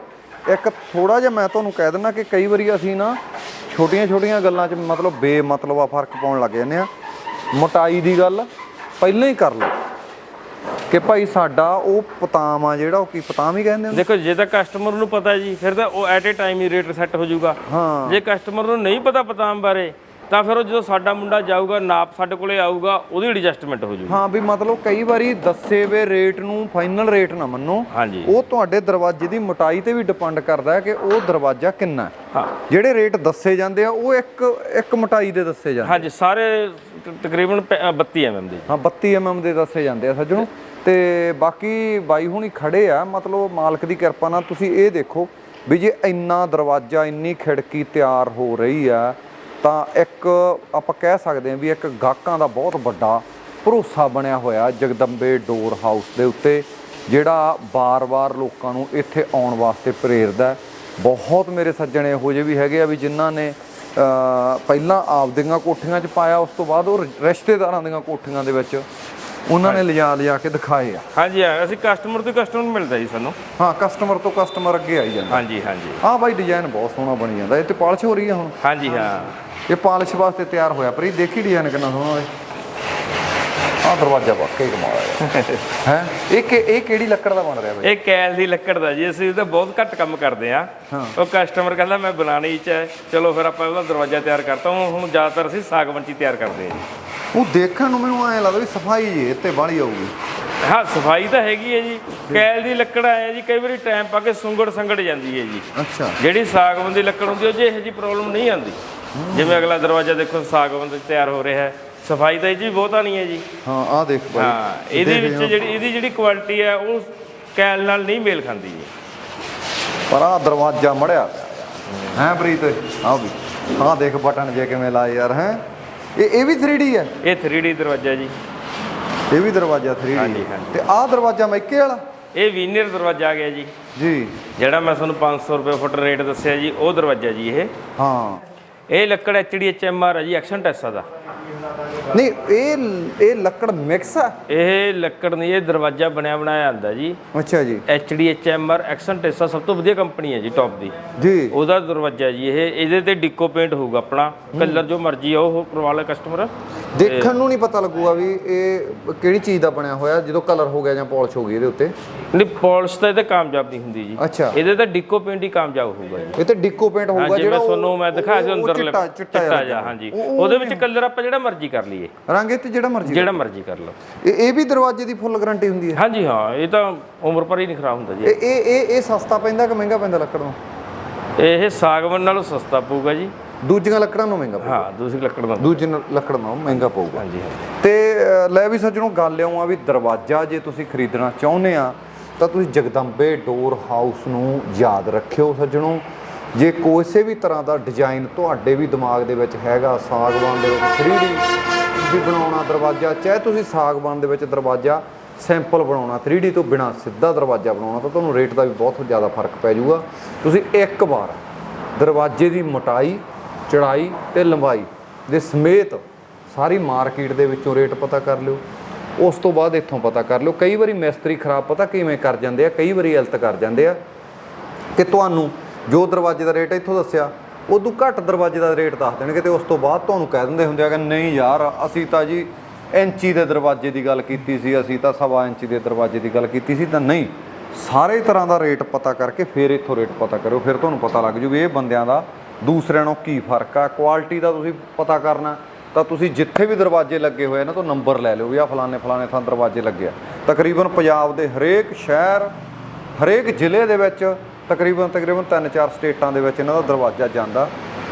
ਇੱਕ ਥੋੜਾ ਜਿਹਾ ਮੈਂ ਤੁਹਾਨੂੰ ਕਹਿ ਦਿੰਦਾ ਕਿ ਕਈ ਵਾਰੀ ਅਸੀਂ ਨਾ ਛੋਟੀਆਂ ਛੋਟੀਆਂ ਗੱਲਾਂ 'ਚ ਮਤਲਬ ਬੇਮਤਲਬਾ ਫ਼ਰਕ ਪਾਉਣ ਲੱਗ ਜਾਂਦੇ ਆ। ਮੋਟਾਈ ਦੀ ਗੱਲ ਪਹਿਲਾਂ ਹੀ ਕਰ ਲਓ ਕਿ ਭਾਈ ਸਾਡਾ ਉਹ ਪਤਾਮ ਆ ਜਿਹੜਾ ਉਹ ਕੀ ਪਤਾਮ ਹੀ ਕਹਿੰਦੇ ਹੁੰਦੇ। ਦੇਖੋ ਜੇ ਤਾਂ ਕਸਟਮਰ ਨੂੰ ਪਤਾ ਜੀ ਫਿਰ ਤਾਂ ਉਹ ਐਟ ਏ ਟਾਈਮ ਹੀ ਰੇਟ ਸੈੱਟ ਹੋ ਜਾਊਗਾ। ਹਾਂ। ਜੇ ਕਸਟਮਰ ਨੂੰ ਨਹੀਂ ਪਤਾ ਪਤਾਮ ਬਾਰੇ ਤਾਂ ਫਿਰ ਉਹ ਜਦੋਂ ਸਾਡਾ ਮੁੰਡਾ ਜਾਊਗਾ ਨਾਪ ਸਾਡੇ ਕੋਲੇ ਆਊਗਾ ਉਹਦੀ ਐਡਜਸਟਮੈਂਟ ਹੋ ਜਾਊਗੀ ਹਾਂ ਵੀ ਮਤਲਬ ਕਈ ਵਾਰੀ ਦੱਸੇ ਵੇ ਰੇਟ ਨੂੰ ਫਾਈਨਲ ਰੇਟ ਨਾ ਮੰਨੋ। ਹਾਂਜੀ। ਉਹ ਤੁਹਾਡੇ ਦਰਵਾਜ਼ੇ ਦੀ ਮੋਟਾਈ ਤੇ ਵੀ ਡਿਪੈਂਡ ਕਰਦਾ ਹੈ ਕਿ ਉਹ ਦਰਵਾਜ਼ਾ ਕਿੰਨਾ ਹੈ। ਹਾਂ। ਜਿਹੜੇ ਰੇਟ ਦੱਸੇ ਜਾਂਦੇ ਆ ਉਹ ਇੱਕ ਇੱਕ ਮੋਟਾਈ ਦੇ ਦੱਸੇ ਜਾਂਦੇ ਹਾਂਜੀ ਸਾਰੇ ਤਕਰੀਬਨ ਪ- ਅ, 32 ਐਮਐਮ ਦੇ। ਹਾਂ 32 mm ਦੇ ਦੱਸੇ ਜਾਂਦੇ ਆ ਸੱਜਣੋ। ਤੇ ਬਾਕੀ ਬਾਈ ਹੁਣੀ ਖੜੇ ਆ ਮਤਲਬ ਮਾਲਕ ਦੀ ਕਿਰਪਾ ਨਾਲ ਤੁਸੀਂ ਇਹ ਦੇਖੋ ਵੀ ਜੇ ਇੰਨਾ ਦਰਵਾਜ਼ਾ ਇੰਨੀ ਖਿੜਕੀ ਤਿਆਰ ਹੋ ਰਹੀ ਆ ਤਾਂ ਇੱਕ ਆਪਾਂ ਕਹਿ ਸਕਦੇ ਹਾਂ ਵੀ ਇੱਕ ਗਾਹਕਾਂ ਦਾ ਬਹੁਤ ਵੱਡਾ ਭਰੋਸਾ ਬਣਿਆ ਹੋਇਆ ਜਗਦੰਬੇ ਡੋਰ ਹਾਊਸ ਦੇ ਉੱਤੇ ਜਿਹੜਾ ਬਾਰ-ਬਾਰ ਲੋਕਾਂ ਨੂੰ ਇੱਥੇ ਆਉਣ ਵਾਸਤੇ ਪ੍ਰੇਰਦਾ। ਬਹੁਤ ਮੇਰੇ ਸੱਜਣ ਇਹੋ ਜਿਹੇ ਵੀ ਹੈਗੇ ਆ ਵੀ ਜਿਨ੍ਹਾਂ ਨੇ ਪਹਿਲਾਂ ਆਪਦੀਆਂ ਕੋਠੀਆਂ 'ਚ ਪਾਇਆ ਉਸ ਤੋਂ ਬਾਅਦ ਉਹ ਰਿਸ਼ਤੇਦਾਰਾਂ ਦੀਆਂ ਕੋਠੀਆਂ ਦੇ ਵਿੱਚ ਉਹਨਾਂ ਨੇ ਲਿਜਾ ਲਿਜਾ ਕੇ ਦਿਖਾਏ ਆ। ਹਾਂਜੀ ਹਾਂ ਅਸੀਂ ਕਸਟਮਰ ਤੋਂ ਕਸਟਮਰ ਮਿਲਦਾ ਜੀ ਸਾਨੂੰ। ਹਾਂ ਕਸਟਮਰ ਤੋਂ ਕਸਟਮਰ ਅੱਗੇ ਆਈ ਜਾਂਦਾ। ਹਾਂਜੀ ਹਾਂਜੀ। ਆਹ ਬਾਈ ਡਿਜ਼ਾਈਨ ਬਹੁਤ ਸੋਹਣਾ ਬਣੀ ਜਾਂਦਾ ਇਹ ਤੇ ਪਾਲਿਸ਼ ਹੋ ਰਹੀ ਹੈ ਹੁਣ। ਹਾਂਜੀ ਹਾਂ। ਇਹ ਪਾਲਿਸ਼ ਵਾਸਤੇ ਤਿਆਰ ਹੋਇਆ। ਪਰ ਇਹ ਦੇਖੀ ਡਿਜ਼ਾਈਨ ਕਿੰਨਾ ਸੋਹਣਾ ਹੈ ਆਹ ਦਰਵਾਜ਼ਾ ਵਾਕਈ ਕਮਾਲ ਹੈ। ਹੈ? ਇਹ ਕਿ ਇਹ ਕਿਹੜੀ ਲੱਕੜ ਦਾ ਬਣ ਰਿਹਾ ਬਾਈ? ਇਹ ਕੈਲ ਦੀ ਲੱਕੜ ਦਾ ਜੀ। ਅਸੀਂ ਇਹਦਾ ਬਹੁਤ ਘੱਟ ਕੰਮ ਕਰਦੇ ਆ ਉਹ ਕਸਟਮਰ ਕਹਿੰਦਾ ਮੈਂ ਬਣਾਣੀ ਚ ਚਲੋ ਫਿਰ ਆਪਾਂ ਉਹਦਾ ਦਰਵਾਜ਼ਾ ਤਿਆਰ ਕਰਤਾ। ਹੁਣ ਹੁਣ ਜ਼ਿਆਦਾਤਰ ਅਸੀਂ ਸਾਗਵਾਨ ਚ ਹੀ ਤਿਆਰ ਕਰਦੇ ਆ ਜੀ। ਉਹ ਦੇਖਣ ਨੂੰ ਮੈਨੂੰ ਐਂ ਲੱਗਦਾ ਵੀ ਸਫ਼ਾਈ ਜੇ ਤੇ ਬਾਹਲੀ ਆਊਗੀ। ਹਾਂ ਸਫ਼ਾਈ ਤਾਂ ਹੈਗੀ ਹੈ ਜੀ। ਕੈਲ ਦੀ ਲੱਕੜ ਆਇਆ ਜੀ ਕਈ ਵਾਰੀ ਟਾਈਮ ਪਾ ਕੇ ਸੁੰਗੜ ਸੰਗੜ ਜਾਂਦੀ ਹੈ ਜੀ। ਅੱਛਾ। ਜਿਹੜੀ ਸਾਗਵਾਨ ਦੀ ਲੱਕੜ ਹੁੰਦੀ ਉਹ 'ਚ ਇਹੋ ਜੀ ਪ੍ਰੋਬਲਮ ਨਹੀਂ ਆਉਂਦੀ। ਜਿਵੇਂ ਅਗਲਾ ਦਰਵਾਜ਼ਾ ਦੇਖੋ ਸਾਗਵਾਨ ਦਾ ਤਿਆਰ ਹੋ ਰਿਹਾ ਹੈ। ਸਫ਼ਾਈ ਤਾਂ ਇਹ ਵੀ ਬਹੁਤਾ ਨਹੀਂ ਹੈ ਜੀ। ਹਾਂ ਆਹ ਦੇਖ ਬਾਈ। ਹਾਂ ਇਹਦੇ ਵਿੱਚ ਜਿਹੜੀ ਇਹਦੀ ਜਿਹੜੀ ਕੁਆਲਿਟੀ ਹੈ ਉਹ ਕੈਲ ਨਾਲ ਨਹੀਂ ਮੇਲ ਖਾਂਦੀ ਜੀ। ਪਰ ਆਹ ਦਰਵਾਜ਼ਾ ਮੜਿਆ। ਹੈ ਪ੍ਰੀਤ? ਆਹ ਵੀ। ਆਹ ਦੇਖ ਬਟਨ ਜੇ ਕਿਵੇਂ ਲਾਏ ਯਾਰ ਹੈ? ਇਹ ਇਹ ਵੀ 3D ਹੈ। ਇਹ 3D ਦਰਵਾਜ਼ਾ ਜੀ। ਇਹ ਵੀ ਦਰਵਾਜ਼ਾ 3D ਹਾਂਜੀ, ਹਾਂਜੀ। ਤੇ ਆਹ ਦਰਵਾਜ਼ਾ ਮੈਕੇ ਵਾਲਾ? ਇਹ ਵੀਨਰ ਦਰਵਾਜ਼ਾ ਆ ਗਿਆ ਜੀ। ਜੀ। ਜਿਹੜਾ ਮੈਂ ਤੁਹਾਨੂੰ 500 ਰੁਪਏ ਫੁੱਟ ਰੇਟ ਦੱਸਿਆ ਜੀ ਉਹ ਦਰਵਾਜ਼ਾ ਜੀ ਇਹ। ਹਾਂ। ਇਹ ਲੱਕੜ HDHMR ਹੈ ਜੀ ਐਕਸ਼ਨ ਟੈਸਾ ਦਾ ਨਹੀਂ ਇਹ ਇਹ ਲੱਕੜ ਮਿਕਸ ਆ ਇਹ ਲੱਕੜ ਨਹੀਂ ਇਹ ਦਰਵਾਜ਼ਾ ਬਣਿਆ ਬਣਾਇਆ ਆਂਦਾ ਜੀ ਅੱਛਾ ਜੀ HDHMR ਐਕਸ਼ਨ ਟੈਸਾ ਸਭ ਤੋਂ ਵਧੀਆ ਕੰਪਨੀ ਹੈ ਜੀ ਟੌਪ ਦੀ ਜੀ ਉਹਦਾ ਦਰਵਾਜ਼ਾ ਜੀ ਇਹ ਇਹਦੇ ਤੇ ਡਿੱਕੋ ਪੇਂਟ ਹੋਊਗਾ ਆਪਣਾ ਕਲਰ ਜੋ ਮਰਜ਼ੀ ਆ ਉਹ ਕਰਵਾ ਲੈ ਕਸਟਮਰ ਦੇਖਣ ਨੂੰ ਨਹੀਂ ਪਤਾ ਲੱਗੂਗਾ ਵੀ ਇਹ ਕਿਹੜੀ ਚੀਜ਼ ਦਾ ਬਣਿਆ ਹੋਇਆ ਜਦੋਂ ਕਲਰ ਹੋ ਗਿਆ ਜਾਂ ਪਾਲਿਸ਼ ਹੋ ਗਈ ਇਹਦੇ ਉੱਤੇ। ਨਹੀਂ ਪਾਲਿਸ਼ ਤਾਂ ਇਹਦੇ ਕਾਮਯਾਬ ਨਹੀਂ ਹੁੰਦੀ ਜੀ। ਅੱਛਾ। ਇਹਦੇ ਤਾਂ ਡਿੱਕੋ ਪੇਂਟ ਹੀ ਕਾਮਯਾਬ ਹੋਊਗਾ ਜੀ। ਇਹ ਤੇ ਡਿੱਕੋ ਪੇਂਟ ਹੋਊਗਾ ਜਿਹੜਾ ਮੈਂ ਤੁਹਾਨੂੰ ਮੈਂ ਦਿਖਾਇਆ ਸੀ ਅੰਦਰ ਚਿੱਟਾ ਚਿੱਟਾ ਜਿਹਾ ਹਾਂਜੀ। ਉਹਦੇ ਵਿੱਚ ਕਲਰ ਆਪਾਂ ਜਿਹੜਾ ਮਰਜ਼ੀ ਕਰ ਲਈਏ। ਰੰਗ ਇਹ ਤੇ ਜਿਹੜਾ ਮਰਜ਼ੀ ਜਿਹੜਾ ਮਰਜ਼ੀ ਕਰ ਲਓ। ਇਹ ਇਹ ਵੀ ਦਰਵਾਜ਼ੇ ਦੀ ਫੁੱਲ ਗਾਰੰਟੀ ਹੁੰਦੀ ਹੈ। ਹਾਂਜੀ ਹਾਂ ਇਹ ਤਾਂ ਉਮਰ ਭਰ ਹੀ ਨਹੀਂ ਖਰਾਬ ਹੁੰਦਾ ਜੀ। ਇਹ ਇਹ ਇਹ ਇਹ ਸਸਤਾ ਪੈਂਦਾ ਕਿ ਮਹਿੰਗਾ ਪੈਂਦਾ ਲੱਕੜ ਨੂੰ? ਇਹ ਸਾਗਵਾਨ ਨਾਲੋਂ ਸਸਤਾ ਪਊਗਾ ਜੀ। ਦੂਜੀਆਂ ਲੱਕੜਾਂ ਨੂੰ ਮਹਿੰਗਾ ਪਊਗਾ। ਹਾਂ ਦੂਸਰੀ ਲੱਕੜ ਦਾ ਦੂਜੀ ਲੱਕੜ ਨਾਲੋਂ ਮਹਿੰਗਾ ਪਊਗਾ। ਹਾਂਜੀ ਤੇ ਲੈ ਵੀ ਸੱਜਣੋ ਗੱਲ ਇਉਂ ਆ ਵੀ ਦਰਵਾਜ਼ਾ ਜੇ ਤੁਸੀਂ ਖਰੀਦਣਾ ਚਾਹੁੰਦੇ ਆ ਤਾਂ ਤੁਸੀਂ ਜਗਦੰਬੇ ਡੋਰ ਹਾਊਸ ਨੂੰ ਯਾਦ ਰੱਖਿਓ ਸੱਜਣੋ। ਜੇ ਕਿਸੇ ਵੀ ਤਰ੍ਹਾਂ ਦਾ ਡਿਜ਼ਾਈਨ ਤੁਹਾਡੇ ਵੀ ਦਿਮਾਗ ਦੇ ਵਿੱਚ ਹੈਗਾ ਸਾਗਵਾਨ ਦੇ ਵਿੱਚ 3D ਵੀ ਬਣਾਉਣਾ ਦਰਵਾਜ਼ਾ ਚਾਹੇ ਤੁਸੀਂ ਸਾਗਵਾਨ ਦੇ ਵਿੱਚ ਦਰਵਾਜ਼ਾ ਸਿੰਪਲ ਬਣਾਉਣਾ 3D ਤੋਂ ਬਿਨਾ ਸਿੱਧਾ ਦਰਵਾਜ਼ਾ ਬਣਾਉਣਾ ਤਾਂ ਤੁਹਾਨੂੰ ਰੇਟ ਦਾ ਵੀ ਬਹੁਤ ਜ਼ਿਆਦਾ ਫ਼ਰਕ ਪੈ ਜਾਊਗਾ। ਤੁਸੀਂ ਇੱਕ ਵਾਰ ਦਰਵਾਜ਼ੇ ਦੀ ਮੋਟਾਈ ਚੜਾਈ ਤੇ ਲੰਬਾਈ ਦੇ ਸਮੇਤ ਸਾਰੀ ਮਾਰਕੀਟ ਦੇ ਵਿੱਚੋਂ ਰੇਟ ਪਤਾ ਕਰ ਲਿਓ। ਉਸ ਤੋਂ ਬਾਅਦ ਇੱਥੋਂ ਪਤਾ ਕਰ ਲਿਓ। ਕਈ ਵਾਰੀ ਮਿਸਤਰੀ ਖਰਾਬ ਪਤਾ ਕਿਵੇਂ ਕਰ ਜਾਂਦੇ ਆ, ਕਈ ਵਾਰੀ ਇਲਤ ਕਰ ਜਾਂਦੇ ਆ। ਕਿ ਤੁਹਾਨੂੰ ਜੋ ਦਰਵਾਜ਼ੇ ਦਾ ਰੇਟ ਇੱਥੋਂ ਦੱਸਿਆ, ਉਦੋਂ ਘੱਟ ਦਰਵਾਜ਼ੇ ਦਾ ਰੇਟ ਦੱਸ ਦੇਣਗੇ ਤੇ ਉਸ ਤੋਂ ਬਾਅਦ ਤੁਹਾਨੂੰ ਕਹਿ ਦਿੰਦੇ ਹੁੰਦੇ ਆ ਕਿ ਨਹੀਂ ਯਾਰ, ਅਸੀਂ ਤਾਂ ਜੀ ਇੰਚੀ ਦੇ ਦਰਵਾਜ਼ੇ ਦੀ ਗੱਲ ਕੀਤੀ ਸੀ, ਅਸੀਂ ਤਾਂ ਸਵਾ ਇੰਚੀ ਦੇ ਦਰਵਾਜ਼ੇ ਦੀ ਗੱਲ ਕੀਤੀ ਸੀ, ਤਾਂ ਨਹੀਂ। ਸਾਰੇ ਤਰ੍ਹਾਂ ਦਾ ਰੇਟ ਪਤਾ ਕਰਕੇ ਫਿਰ ਇੱਥੋਂ ਰੇਟ ਪਤਾ ਕਰਿਓ। ਫਿਰ ਤੁਹਾਨੂੰ ਪਤਾ ਲੱਗ ਜੂ ਵੀ ਇਹ ਬੰਦਿਆਂ ਦਾ ਦੂਸਰਿਆਂ ਨਾਲੋਂ ਕੀ ਫ਼ਰਕ ਆ? ਕੁਆਲਿਟੀ ਦਾ ਤੁਸੀਂ ਪਤਾ ਕਰਨਾ। ਤਾਂ ਤੁਸੀਂ ਜਿੱਥੇ ਵੀ ਦਰਵਾਜ਼ੇ ਲੱਗੇ ਹੋਏ ਆ ਨਾ, ਤੋਂ ਨੰਬਰ ਲੈ ਲਿਓ ਵੀ ਆ ਫਲਾਣੇ ਫਲਾਣੇ ਥਾਂ ਦਰਵਾਜ਼ੇ ਲੱਗੇ ਆ। ਤਕਰੀਬਨ ਪੰਜਾਬ ਦੇ ਹਰੇਕ ਸ਼ਹਿਰ, ਹਰੇਕ ਜ਼ਿਲ੍ਹੇ ਦੇ ਵਿੱਚ ਤਕਰੀਬਨ ਤਕਰੀਬਨ ਤਿੰਨ ਚਾਰ ਸਟੇਟਾਂ ਦੇ ਵਿੱਚ ਇਹਨਾਂ ਦਾ ਦਰਵਾਜ਼ਾ ਜਾਂਦਾ।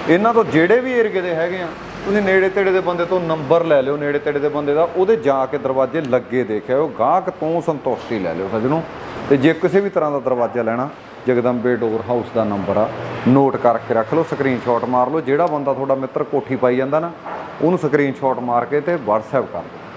ਇਹਨਾਂ ਤੋਂ ਜਿਹੜੇ ਵੀ ਏਰੀਏ ਦੇ ਹੈਗੇ ਆ, ਤੁਸੀਂ ਨੇੜੇ ਤੇੜੇ ਦੇ ਬੰਦੇ ਤੋਂ ਨੰਬਰ ਲੈ ਲਿਓ, ਨੇੜੇ ਤੇੜੇ ਦੇ ਬੰਦੇ ਦਾ, ਉਹਦੇ ਜਾ ਕੇ ਦਰਵਾਜ਼ੇ ਲੱਗੇ ਦੇਖਿਓ ਗਾਹਕ ਤੋਂ ਸੰਤੁਸ਼ਟੀ ਲੈ ਲਿਓ ਸੱਜਣੋ। ਤੇ ਜੇ ਕਿਸੇ ਵੀ ਤਰ੍ਹਾਂ ਦਾ ਦਰਵਾਜ਼ਾ ਲੈਣਾ ਜਗਦੰਬੇ ਡੋਰ ਹਾਊਸ ਦਾ ਨੰਬਰ ਆ। ਨੋਟ ਕਰਕੇ ਰੱਖ ਲਓ ਸਕਰੀਨਸ਼ਾਟ ਮਾਰ ਲਓ। ਜਿਹੜਾ ਬੰਦਾ ਤੁਹਾਡਾ ਮਿੱਤਰ ਕੋਠੀ ਪਾਈ ਜਾਂਦਾ ਨਾ, ਉਹਨੂੰ ਸਕਰੀਨਸ਼ਾਟ ਮਾਰ ਕੇ ਤੇ WhatsApp ਕਰ ਦਿਓ।